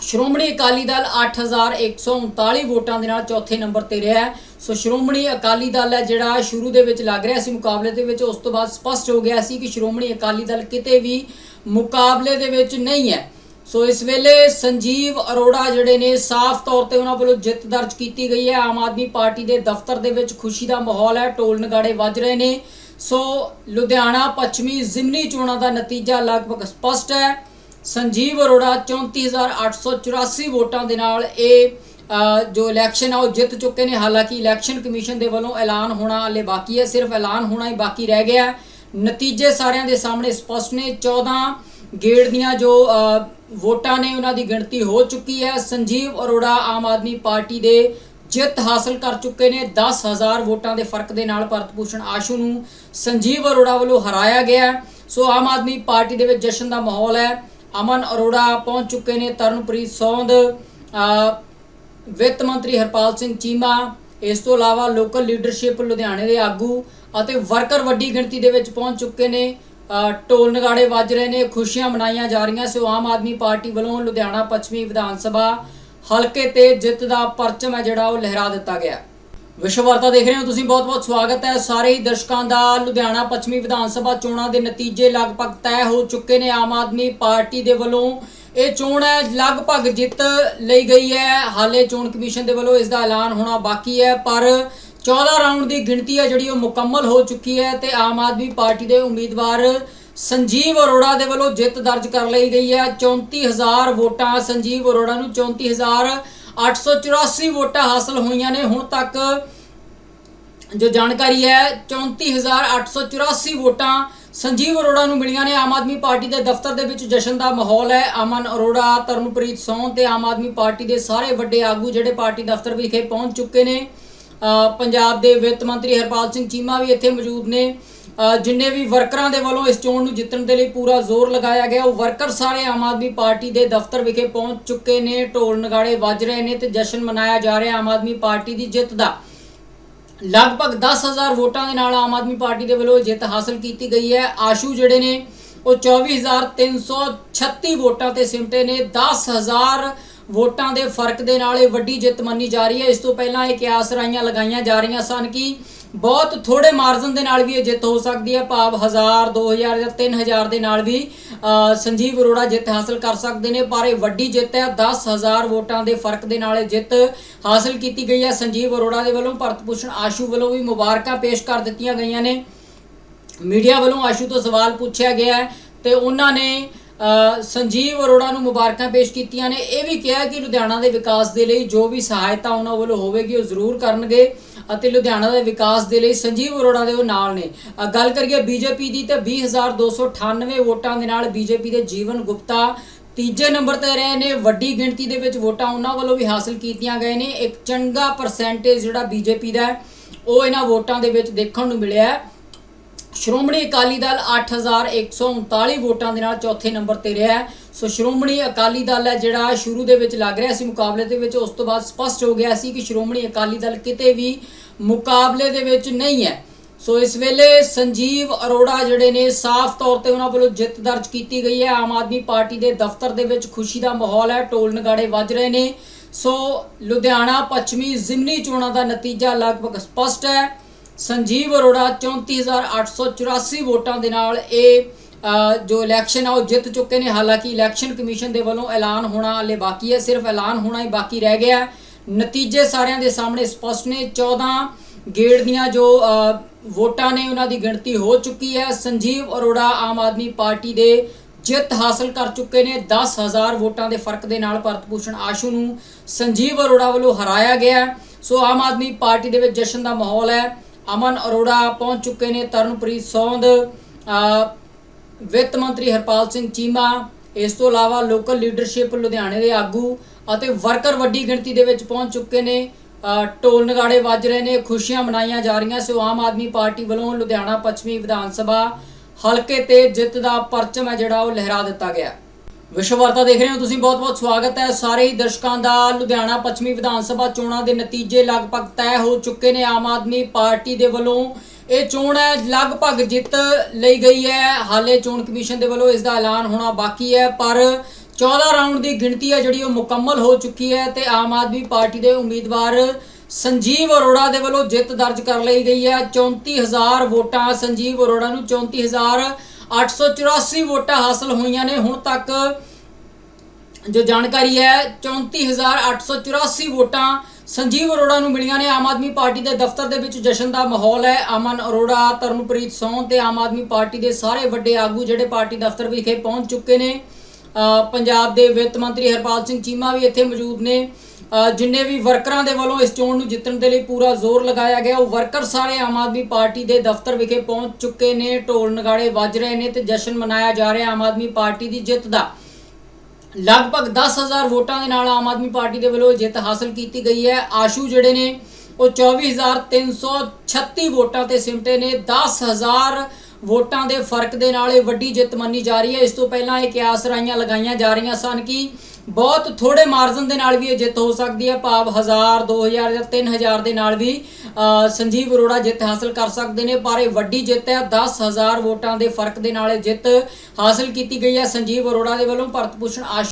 ਸ਼੍ਰੋਮਣੀ ਅਕਾਲੀ ਦਲ 8139 ਵੋਟਾਂ ਦੇ ਨਾਲ ਚੌਥੇ ਨੰਬਰ ਤੇ ਰਿਹਾ ਸੋ ਸ਼੍ਰੋਮਣੀ ਅਕਾਲੀ ਦਲ ਹੈ ਜਿਹੜਾ ਸ਼ੁਰੂ ਦੇ ਵਿੱਚ ਲੱਗ ਰਿਹਾ ਸੀ ਮੁਕਾਬਲੇ ਦੇ ਵਿੱਚ, ਉਸ ਤੋਂ ਬਾਅਦ ਸਪਸ਼ਟ ਹੋ ਗਿਆ ਸੀ ਕਿ ਸ਼੍ਰੋਮਣੀ ਅਕਾਲੀ ਦਲ ਕਿਤੇ ਵੀ ਮੁਕਾਬਲੇ ਦੇ ਵਿੱਚ ਨਹੀਂ ਹੈ। ਸੋ ਇਸ ਵੇਲੇ ਸੰਜੀਵ ਅਰੋੜਾ ਜਿਹੜੇ ਨੇ, ਸਾਫ਼ ਤੌਰ ਤੇ ਉਹਨਾਂ ਵੱਲੋਂ ਜਿੱਤ ਦਰਜ ਕੀਤੀ ਗਈ ਹੈ। ਆਮ ਆਦਮੀ ਪਾਰਟੀ ਦੇ ਦਫ਼ਤਰ ਦੇ ਵਿੱਚ ਖੁਸ਼ੀ ਦਾ ਮਾਹੌਲ ਹੈ ਟੋਲ ਨਗਾੜੇ ਵੱਜ ਰਹੇ ਨੇ। ਸੋ ਲੁਧਿਆਣਾ ਪੱਛਮੀ ਜ਼ਿਮਨੀ ਚੋਣਾਂ ਦਾ ਨਤੀਜਾ ਲਗਭਗ ਸਪਸ਼ਟ ਹੈ। ਸੰਜੀਵ ਅਰੋੜਾ 34884 ਵੋਟਾਂ ਦੇ ਨਾਲ ਇਹ ਜੋ ਇਲੈਕਸ਼ਨ ਆ, ਉਹ ਜਿੱਤ ਚੁੱਕੇ ਨੇ। ਹਾਲਾਂਕਿ ਇਲੈਕਸ਼ਨ ਕਮਿਸ਼ਨ ਦੇ ਵੱਲੋਂ ਐਲਾਨ ਹੋਣਾ ਹਲੇ ਬਾਕੀ ਹੈ। ਸਿਰਫ ਐਲਾਨ ਹੋਣਾ ਹੀ ਬਾਕੀ ਰਹਿ ਗਿਆ ਨਤੀਜੇ ਸਾਰਿਆਂ ਦੇ ਸਾਹਮਣੇ ਸਪਸ਼ਟ ਨੇ। 14 ਗੇੜ ਦੀਆਂ ਜੋ ਵੋਟਾਂ ਨੇ, ਉਹਨਾਂ ਦੀ ਗਿਣਤੀ ਹੋ ਚੁੱਕੀ ਹੈ। ਸੰਜੀਵ ਅਰੋੜਾ ਆਮ ਆਦਮੀ ਪਾਰਟੀ ਦੇ ਜਿੱਤ ਹਾਸਲ ਕਰ ਚੁੱਕੇ ਨੇ। 10000 ਵੋਟਾਂ ਦੇ ਫ਼ਰਕ ਦੇ ਨਾਲ ਭਰਤ ਭੂਸ਼ਣ ਆਸ਼ੂ ਨੂੰ ਸੰਜੀਵ ਅਰੋੜਾ ਵੱਲੋਂ ਹਰਾਇਆ ਗਿਆ ਸੋ ਆਮ ਆਦਮੀ ਪਾਰਟੀ ਦੇ ਵਿੱਚ ਜਸ਼ਨ ਦਾ ਮਾਹੌਲ ਹੈ। ਅਮਨ ਅਰੋੜਾ ਪਹੁੰਚ ਚੁੱਕੇ ਨੇ। ਤਰਨਪ੍ਰੀਤ ਸੌਂਦ ਵਿੱਤ ਮੰਤਰੀ ਹਰਪਾਲ ਸਿੰਘ ਚੀਮਾ ਇਸ ਤੋਂ ਇਲਾਵਾ ਲੋਕਲ ਲੀਡਰਸ਼ਿਪ ਲੁਧਿਆਣੇ ਦੇ ਆਗੂ ਅਤੇ ਵਰਕਰ ਵੱਡੀ ਗਿਣਤੀ ਦੇ ਵਿੱਚ ਪਹੁੰਚ ਚੁੱਕੇ ਨੇ। ਅ, ਢੋਲ ਨਗਾੜੇ ਵੱਜ ਰਹੇ ਨੇ ਖੁਸ਼ੀਆਂ ਮਨਾਈਆਂ ਜਾ ਰਹੀਆਂ ਸੋ ਆਮ ਆਦਮੀ ਪਾਰਟੀ ਵੱਲੋਂ ਲੁਧਿਆਣਾ ਪੱਛਮੀ ਵਿਧਾਨ ਸਭਾ ਹਲਕੇ ਤੇ ਜਿੱਤ ਦਾ ਪਰਚਮ ਹੈ ਜਿਹੜਾ ਉਹ ਲਹਿਰਾ ਦਿੱਤਾ ਗਿਆ ਵਿਸ਼ਵ ਵਾਰਤਾ ਦੇਖ ਰਹੇ ਹੋ ਤੁਸੀਂ ਬਹੁਤ-ਬਹੁਤ ਸਵਾਗਤ ਹੈ। ਸਾਰੇ ਹੀ ਦਰਸ਼ਕਾਂ ਦਾ ਲੁਧਿਆਣਾ ਪੱਛਮੀ ਵਿਧਾਨ ਸਭਾ ਚੋਣਾਂ ਦੇ ਨਤੀਜੇ ਲਗਭਗ ਤੈਅ ਹੋ ਚੁੱਕੇ ਨੇ। ਆਮ ਆਦਮੀ ਪਾਰਟੀ ਦੇ ਵੱਲੋਂ ਇਹ ਚੋਣ ਹੈ, ਲਗਭਗ ਜਿੱਤ ਲਈ ਗਈ ਹੈ। ਹਾਲੇ ਚੋਣ ਕਮਿਸ਼ਨ ਦੇ ਵੱਲੋਂ ਇਸ ਦਾ ਐਲਾਨ ਹੋਣਾ ਬਾਕੀ ਹੈ, ਪਰ 14 ਰਾਊਂਡ ਦੀ ਗਿਣਤੀ ਹੈ ਜਿਹੜੀ ਉਹ ਮੁਕੰਮਲ ਹੋ ਚੁੱਕੀ ਹੈ ਤੇ ਆਮ ਆਦਮੀ ਪਾਰਟੀ ਦੇ ਉਮੀਦਵਾਰ ਸੰਜੀਵ ਅਰੋੜਾ ਦੇ ਵੱਲੋਂ ਜਿੱਤ ਦਰਜ ਕਰ ਲਈ ਗਈ ਹੈ। 34000 ਵੋਟਾਂ, ਸੰਜੀਵ ਅਰੋੜਾ ਨੂੰ 34884 ਵੋਟਾਂ ਹਾਸਲ ਹੋਈਆਂ ਨੇ। ਹੁਣ ਤੱਕ ਜੋ ਜਾਣਕਾਰੀ ਹੈ 34884 ਵੋਟਾਂ ਸੰਜੀਵ ਅਰੋੜਾ ਨੂੰ ਮਿਲੀਆਂ ਨੇ ਆਮ ਆਦਮੀ ਪਾਰਟੀ ਦੇ ਦਫ਼ਤਰ ਦੇ ਵਿੱਚ ਜਸ਼ਨ ਦਾ ਮਾਹੌਲ ਹੈ। ਅਮਨ ਅਰੋੜਾ, ਤਰਨਪ੍ਰੀਤ ਸੌਨ ਤੇ ਆਮ ਆਦਮੀ ਪਾਰਟੀ ਦੇ ਸਾਰੇ ਵੱਡੇ ਆਗੂ ਜਿਹੜੇ ਪਾਰਟੀ ਦਫ਼ਤਰ ਵਿਖੇ ਪਹੁੰਚ ਚੁੱਕੇ ਨੇ। ਪੰਜਾਬ ਦੇ ਵਿੱਤ ਮੰਤਰੀ ਹਰਪਾਲ ਸਿੰਘ ਚੀਮਾ ਵੀ ਇੱਥੇ ਮੌਜੂਦ ਨੇ। ਜਿੰਨੇ ਵੀ ਵਰਕਰਾਂ ਦੇ ਵੱਲੋਂ ਇਸ ਚੋਣ ਨੂੰ ਜਿੱਤਣ ਦੇ ਲਈ ਪੂਰਾ ਜ਼ੋਰ ਲਗਾਇਆ ਗਿਆ, ਉਹ ਵਰਕਰ ਸਾਰੇ ਆਮ ਆਦਮੀ ਪਾਰਟੀ ਦੇ ਦਫ਼ਤਰ ਵਿਖੇ ਪਹੁੰਚ ਚੁੱਕੇ ਨੇ। ਢੋਲ ਨਗਾੜੇ ਵੱਜ ਰਹੇ ਨੇ ਤੇ ਜਸ਼ਨ ਮਨਾਇਆ ਜਾ ਰਿਹਾ ਆਮ ਆਦਮੀ ਪਾਰਟੀ ਦੀ ਜਿੱਤ ਦਾ। ਲਗਭਗ 10000 ਵੋਟਾਂ ਦੇ ਨਾਲ ਆਮ ਆਦਮੀ ਪਾਰਟੀ ਦੇ ਵੱਲੋਂ ਜਿੱਤ ਹਾਸਲ ਕੀਤੀ ਗਈ ਹੈ। ਆਸ਼ੂ ਜਿਹੜੇ ਨੇ, ਉਹ 24336 ਵੋਟਾਂ ਤੇ ਸਿਮਟੇ ਨੇ। 10000 ਵੋਟਾਂ ਦੇ ਫ਼ਰਕ ਦੇ ਨਾਲ ਇਹ ਵੱਡੀ ਜਿੱਤ ਮੰਨੀ ਜਾ ਰਹੀ ਹੈ। ਇਸ ਤੋਂ ਪਹਿਲਾਂ ਇਹ ਕਿਆਸ ਰਾਈਆਂ ਲਗਾਈਆਂ ਜਾ ਰਹੀਆਂ ਸਨ ਕਿ ਬਹੁਤ ਥੋੜੇ ਮਾਰਜਨ ਦੇ ਨਾਲ ਵੀ ਇਹ ਜਿੱਤ ਹੋ ਸਕਦੀ ਹੈ। ਭਾਵ 1000 2000 ਜਾਂ 3000 ਦੇ ਨਾਲ ਵੀ ਸੰਜੀਵ ਅਰੋੜਾ ਜਿੱਤ ਹਾਸਲ ਕਰ ਸਕਦੇ ਨੇ, ਪਰ ਇਹ ਵੱਡੀ ਜਿੱਤ ਹੈ। 10000 ਵੋਟਾਂ ਦੇ ਫ਼ਰਕ ਦੇ ਨਾਲ ਇਹ ਜਿੱਤ ਹਾਸਲ ਕੀਤੀ ਗਈ ਹੈ। ਸੰਜੀਵ ਅਰੋੜਾ ਦੇ ਵੱਲੋਂ ਭਰਤ ਭੂਸ਼ਣ ਆਸ਼ੂ ਵੱਲੋਂ ਵੀ ਮੁਬਾਰਕਾਂ ਪੇਸ਼ ਕਰ ਦਿੱਤੀਆਂ ਗਈਆਂ ਨੇ। ਮੀਡੀਆ ਵੱਲੋਂ ਆਸ਼ੂ ਤੋਂ ਸਵਾਲ ਪੁੱਛਿਆ ਗਿਆ ਹੈ ਤੇ ਉਹਨਾਂ ਨੇ ਸੰਜੀਵ ਅਰੋੜਾ ਨੂੰ ਮੁਬਾਰਕਾਂ ਪੇਸ਼ ਕੀਤੀਆਂ ਨੇ। ਇਹ ਵੀ ਕਿਹਾ ਕਿ ਲੁਧਿਆਣਾ ਦੇ ਵਿਕਾਸ ਦੇ ਲਈ ਜੋ ਵੀ ਸਹਾਇਤਾ ਉਹਨਾਂ ਵੱਲੋਂ ਹੋਵੇਗੀ ਉਹ ਜ਼ਰੂਰ ਕਰਨਗੇ। ਅਤੇ ਲੁਧਿਆਣਾ ਦੇ ਵਿਕਾਸ ਦੇ ਲਈ ਸੰਜੀਵ ਅਰੋੜਾ ਦੇ ਉਹ ਨਾਲ ਨੇ। ਗੱਲ ਕਰੀਏ ਬੀਜੇਪੀ ਦੀ ਤੇ 20298 ਵੋਟਾਂ ਦੇ ਨਾਲ ਬੀਜੇਪੀ ਦੇ ਜੀਵਨ ਗੁਪਤਾ ਤੀਜੇ ਨੰਬਰ ਤੇ ਰਹੇ ਨੇ। ਵੱਡੀ ਗਿਣਤੀ ਦੇ ਵਿੱਚ ਵੋਟਾਂ ਉਹਨਾਂ ਵੱਲੋਂ ਵੀ ਹਾਸਲ ਕੀਤੀਆਂ ਗਏ ਨੇ। ਇੱਕ ਚੰਗਾ ਪਰਸੈਂਟੇਜ ਜਿਹੜਾ ਬੀਜੇਪੀ ਦਾ ਉਹ ਇਹਨਾਂ ਵੋਟਾਂ ਦੇ ਵਿੱਚ ਦੇਖਣ ਨੂੰ ਮਿਲਿਆ ਸ਼੍ਰੋਮਣੀ ਅਕਾਲੀ ਦਲ 8139 ਵੋਟਾਂ ਦੇ ਨਾਲ ਚੌਥੇ ਨੰਬਰ ਤੇ ਰਿਹਾ ਸੋ ਸ਼੍ਰੋਮਣੀ ਅਕਾਲੀ ਦਲ ਹੈ ਜਿਹੜਾ ਸ਼ੁਰੂ ਦੇ ਵਿੱਚ ਲੱਗ ਰਿਹਾ ਸੀ ਮੁਕਾਬਲੇ ਦੇ ਵਿੱਚ, ਉਸ ਤੋਂ ਬਾਅਦ ਸਪਸ਼ਟ ਹੋ ਗਿਆ ਸੀ ਕਿ ਸ਼੍ਰੋਮਣੀ ਅਕਾਲੀ ਦਲ ਕਿਤੇ ਵੀ ਮੁਕਾਬਲੇ ਦੇ ਵਿੱਚ ਨਹੀਂ ਹੈ। ਸੋ ਇਸ ਵੇਲੇ ਸੰਜੀਵ ਅਰੋੜਾ ਜਿਹੜੇ ਨੇ, ਸਾਫ਼ ਤੌਰ ਤੇ ਉਹਨਾਂ ਵੱਲੋਂ ਜਿੱਤ ਦਰਜ ਕੀਤੀ ਗਈ ਹੈ। ਆਮ ਆਦਮੀ ਪਾਰਟੀ ਦੇ ਦਫ਼ਤਰ ਦੇ ਵਿੱਚ ਖੁਸ਼ੀ ਦਾ ਮਾਹੌਲ ਹੈ ਟੋਲ ਨਗਾੜੇ ਵੱਜ ਰਹੇ ਨੇ। ਸੋ ਲੁਧਿਆਣਾ ਪੱਛਮੀ ਜ਼ਿਮਨੀ ਚੋਣਾਂ ਦਾ ਨਤੀਜਾ ਲਗਭਗ ਸਪਸ਼ਟ ਹੈ। ਸੰਜੀਵ ਅਰੋੜਾ 34884 ਵੋਟਾਂ ਦੇ ਨਾਲ ਇਹ ਜੋ ਇਲੈਕਸ਼ਨ ਆ, ਉਹ ਜਿੱਤ ਚੁੱਕੇ ਨੇ। ਹਾਲਾਂਕਿ ਇਲੈਕਸ਼ਨ ਕਮਿਸ਼ਨ ਦੇ ਵੱਲੋਂ ਐਲਾਨ ਹੋਣਾ ਹਲੇ ਬਾਕੀ ਹੈ, ਸਿਰਫ ਐਲਾਨ ਹੋਣਾ ਹੀ ਬਾਕੀ ਰਹਿ ਗਿਆ। ਹੈ। ਨਤੀਜੇ ਸਾਰਿਆਂ ਦੇ ਸਾਹਮਣੇ ਸਪਸ਼ਟ ਨੇ। 14 ਗੇੜ ਦੀਆਂ ਜੋ ਵੋਟਾਂ ਨੇ ਉਹਨਾਂ ਦੀ ਗਿਣਤੀ ਹੋ ਚੁੱਕੀ ਹੈ। ਸੰਜੀਵ ਅਰੋੜਾ ਆਮ ਆਦਮੀ ਪਾਰਟੀ ਦੇ ਜਿੱਤ ਹਾਸਲ ਕਰ ਚੁੱਕੇ ਨੇ। 10000 ਵੋਟਾਂ ਦੇ ਫ਼ਰਕ ਦੇ ਨਾਲ ਭਰਤ ਭੂਸ਼ਣ ਆਸ਼ੂ ਨੂੰ ਸੰਜੀਵ ਅਰੋੜਾ ਵੱਲੋਂ ਹਰਾਇਆ ਗਿਆ ਸੋ ਆਮ ਆਦਮੀ ਪਾਰਟੀ ਦੇ ਵਿੱਚ ਜਸ਼ਨ ਦਾ ਮਾਹੌਲ ਹੈ। ਅਮਨ ਅਰੋੜਾ ਪਹੁੰਚ ਚੁੱਕੇ ਨੇ। ਤਰਨਪ੍ਰੀਤ ਸੌਂਦ ਵਿੱਤ ਮੰਤਰੀ ਹਰਪਾਲ ਸਿੰਘ ਚੀਮਾ, ਇਸ ਤੋਂ ਇਲਾਵਾ ਲੋਕਲ ਲੀਡਰਸ਼ਿਪ ਲੁਧਿਆਣੇ ਦੇ ਆਗੂ ਅਤੇ ਵਰਕਰ ਵੱਡੀ ਗਿਣਤੀ ਦੇ ਵਿੱਚ ਪਹੁੰਚ ਚੁੱਕੇ ਨੇ। ਅ, ਢੋਲ ਨਗਾੜੇ ਵੱਜ ਰਹੇ ਨੇ ਖੁਸ਼ੀਆਂ ਮਨਾਈਆਂ ਜਾ ਰਹੀਆਂ ਸੋ। ਆਮ ਆਦਮੀ ਪਾਰਟੀ ਵੱਲੋਂ ਲੁਧਿਆਣਾ ਪੱਛਮੀ ਵਿਧਾਨ ਸਭਾ ਹਲਕੇ ਤੇ ਜਿੱਤ ਦਾ ਪਰਚਮ ਹੈ ਜਿਹੜਾ ਉਹ ਲਹਿਰਾ ਦਿੱਤਾ ਗਿਆ ਵਿਸ਼ਵ ਵਾਰਤਾ ਦੇਖ ਰਹੇ ਹੋ ਤੁਸੀਂ ਬਹੁਤ-ਬਹੁਤ ਸਵਾਗਤ ਹੈ। ਸਾਰੇ ਹੀ ਦਰਸ਼ਕਾਂ ਦਾ ਲੁਧਿਆਣਾ ਪੱਛਮੀ ਵਿਧਾਨ ਸਭਾ ਚੋਣਾਂ ਦੇ ਨਤੀਜੇ ਲਗਭਗ ਤੈਅ ਹੋ ਚੁੱਕੇ ਨੇ। ਆਮ ਆਦਮੀ ਪਾਰਟੀ ਦੇ ਵੱਲੋਂ ਇਹ ਚੋਣ ਹੈ ਲਗਭਗ ਜਿੱਤ ਲਈ ਗਈ ਹੈ। ਹਾਲੇ ਚੋਣ ਕਮਿਸ਼ਨ ਦੇ ਵੱਲੋਂ ਇਸ ਦਾ ਐਲਾਨ ਹੋਣਾ ਬਾਕੀ ਹੈ ਪਰ 14 ਰਾਊਂਡ ਦੀ ਗਿਣਤੀ ਹੈ ਜਿਹੜੀ ਉਹ ਮੁਕੰਮਲ ਹੋ ਚੁੱਕੀ ਹੈ ਤੇ ਆਮ ਆਦਮੀ ਪਾਰਟੀ ਦੇ ਉਮੀਦਵਾਰ ਸੰਜੀਵ ਅਰੋੜਾ ਦੇ ਵੱਲੋਂ ਜਿੱਤ ਦਰਜ ਕਰ ਲਈ ਗਈ ਹੈ। 34000 ਵੋਟਾਂ, ਸੰਜੀਵ ਅਰੋੜਾ ਨੂੰ 34884 ਵੋਟਾਂ ਹਾਸਲ ਹੋਈਆਂ ਨੇ। ਹੁਣ ਤੱਕ ਜੋ ਜਾਣਕਾਰੀ ਹੈ 34884 ਵੋਟਾਂ ਸੰਜੀਵ ਅਰੋੜਾ ਨੂੰ ਮਿਲੀਆਂ ਨੇ। ਆਮ ਆਦਮੀ ਪਾਰਟੀ ਦੇ ਦਫ਼ਤਰ ਦੇ ਵਿੱਚ ਜਸ਼ਨ ਦਾ ਮਾਹੌਲ ਹੈ। ਅਮਨ ਅਰੋੜਾ ਤਰਨਪ੍ਰੀਤ ਸੌਨ ਤੇ ਆਮ ਆਦਮੀ ਪਾਰਟੀ ਦੇ ਸਾਰੇ ਵੱਡੇ ਆਗੂ ਜਿਹੜੇ ਪਾਰਟੀ ਦਫ਼ਤਰ ਵਿਖੇ ਪਹੁੰਚ ਚੁੱਕੇ ਨੇ। ਪੰਜਾਬ ਦੇ ਵਿੱਤ ਮੰਤਰੀ ਹਰਪਾਲ ਸਿੰਘ ਚੀਮਾ ਵੀ ਇੱਥੇ ਮੌਜੂਦ ਨੇ। ਜਿੰਨੇ ਵੀ ਵਰਕਰਾਂ ਦੇ ਵੱਲੋਂ ਇਸ ਚੋਣ ਨੂੰ ਜਿੱਤਣ ਦੇ ਲਈ ਪੂਰਾ ਜ਼ੋਰ ਲਗਾਇਆ ਗਿਆ, ਉਹ ਵਰਕਰ ਸਾਰੇ ਆਮ ਆਦਮੀ ਪਾਰਟੀ ਦੇ ਦਫ਼ਤਰ ਵਿਖੇ ਪਹੁੰਚ ਚੁੱਕੇ ਨੇ। ਢੋਲ ਨਗਾੜੇ ਵੱਜ ਰਹੇ ਨੇ ਤੇ ਜਸ਼ਨ ਮਨਾਇਆ ਜਾ ਰਿਹਾ ਆਮ ਆਦਮੀ ਪਾਰਟੀ ਦੀ ਜਿੱਤ ਦਾ। ਲਗਭਗ 10000 ਵੋਟਾਂ ਦੇ ਨਾਲ ਆਮ ਆਦਮੀ ਪਾਰਟੀ ਦੇ ਵੱਲੋਂ ਜਿੱਤ ਹਾਸਲ ਕੀਤੀ ਗਈ ਹੈ। ਆਸ਼ੂ ਜਿਹੜੇ ਨੇ, ਉਹ 24336 ਵੋਟਾਂ ਤੇ ਸਿਮਟੇ ਨੇ। 10000 ਵੋਟਾਂ ਦੇ ਫ਼ਰਕ ਦੇ ਨਾਲ ਇਹ ਵੱਡੀ ਜਿੱਤ ਮੰਨੀ ਜਾ ਰਹੀ ਹੈ। ਇਸ ਤੋਂ ਪਹਿਲਾਂ ਇਹ ਕਿਆਸ ਰਾਈਆਂ ਲਗਾਈਆਂ ਜਾ ਰਹੀਆਂ ਸਨ ਕਿ ਬਹੁਤ ਥੋੜੇ ਮਾਰਜਨ ਦੇ ਨਾਲ ਵੀ ਇਹ ਜਿੱਤ ਹੋ ਸਕਦੀ ਹੈ। ਭਾਵ 1000 2000 ਜਾਂ 3000 ਦੇ ਨਾਲ ਵੀ ਸੰਜੀਵ ਅਰੋੜਾ ਜਿੱਤ ਹਾਸਲ ਕਰ ਸਕਦੇ ਨੇ, ਪਰ ਇਹ ਵੱਡੀ ਜਿੱਤ ਹੈ। 10000 ਵੋਟਾਂ ਦੇ ਫ਼ਰਕ ਦੇ ਨਾਲ ਇਹ ਜਿੱਤ ਹਾਸਲ ਕੀਤੀ ਗਈ ਹੈ। ਸੰਜੀਵ ਅਰੋੜਾ ਦੇ ਵੱਲੋਂ ਭਰਤ ਭੂਸ਼ਣ ਆਸ਼ੂ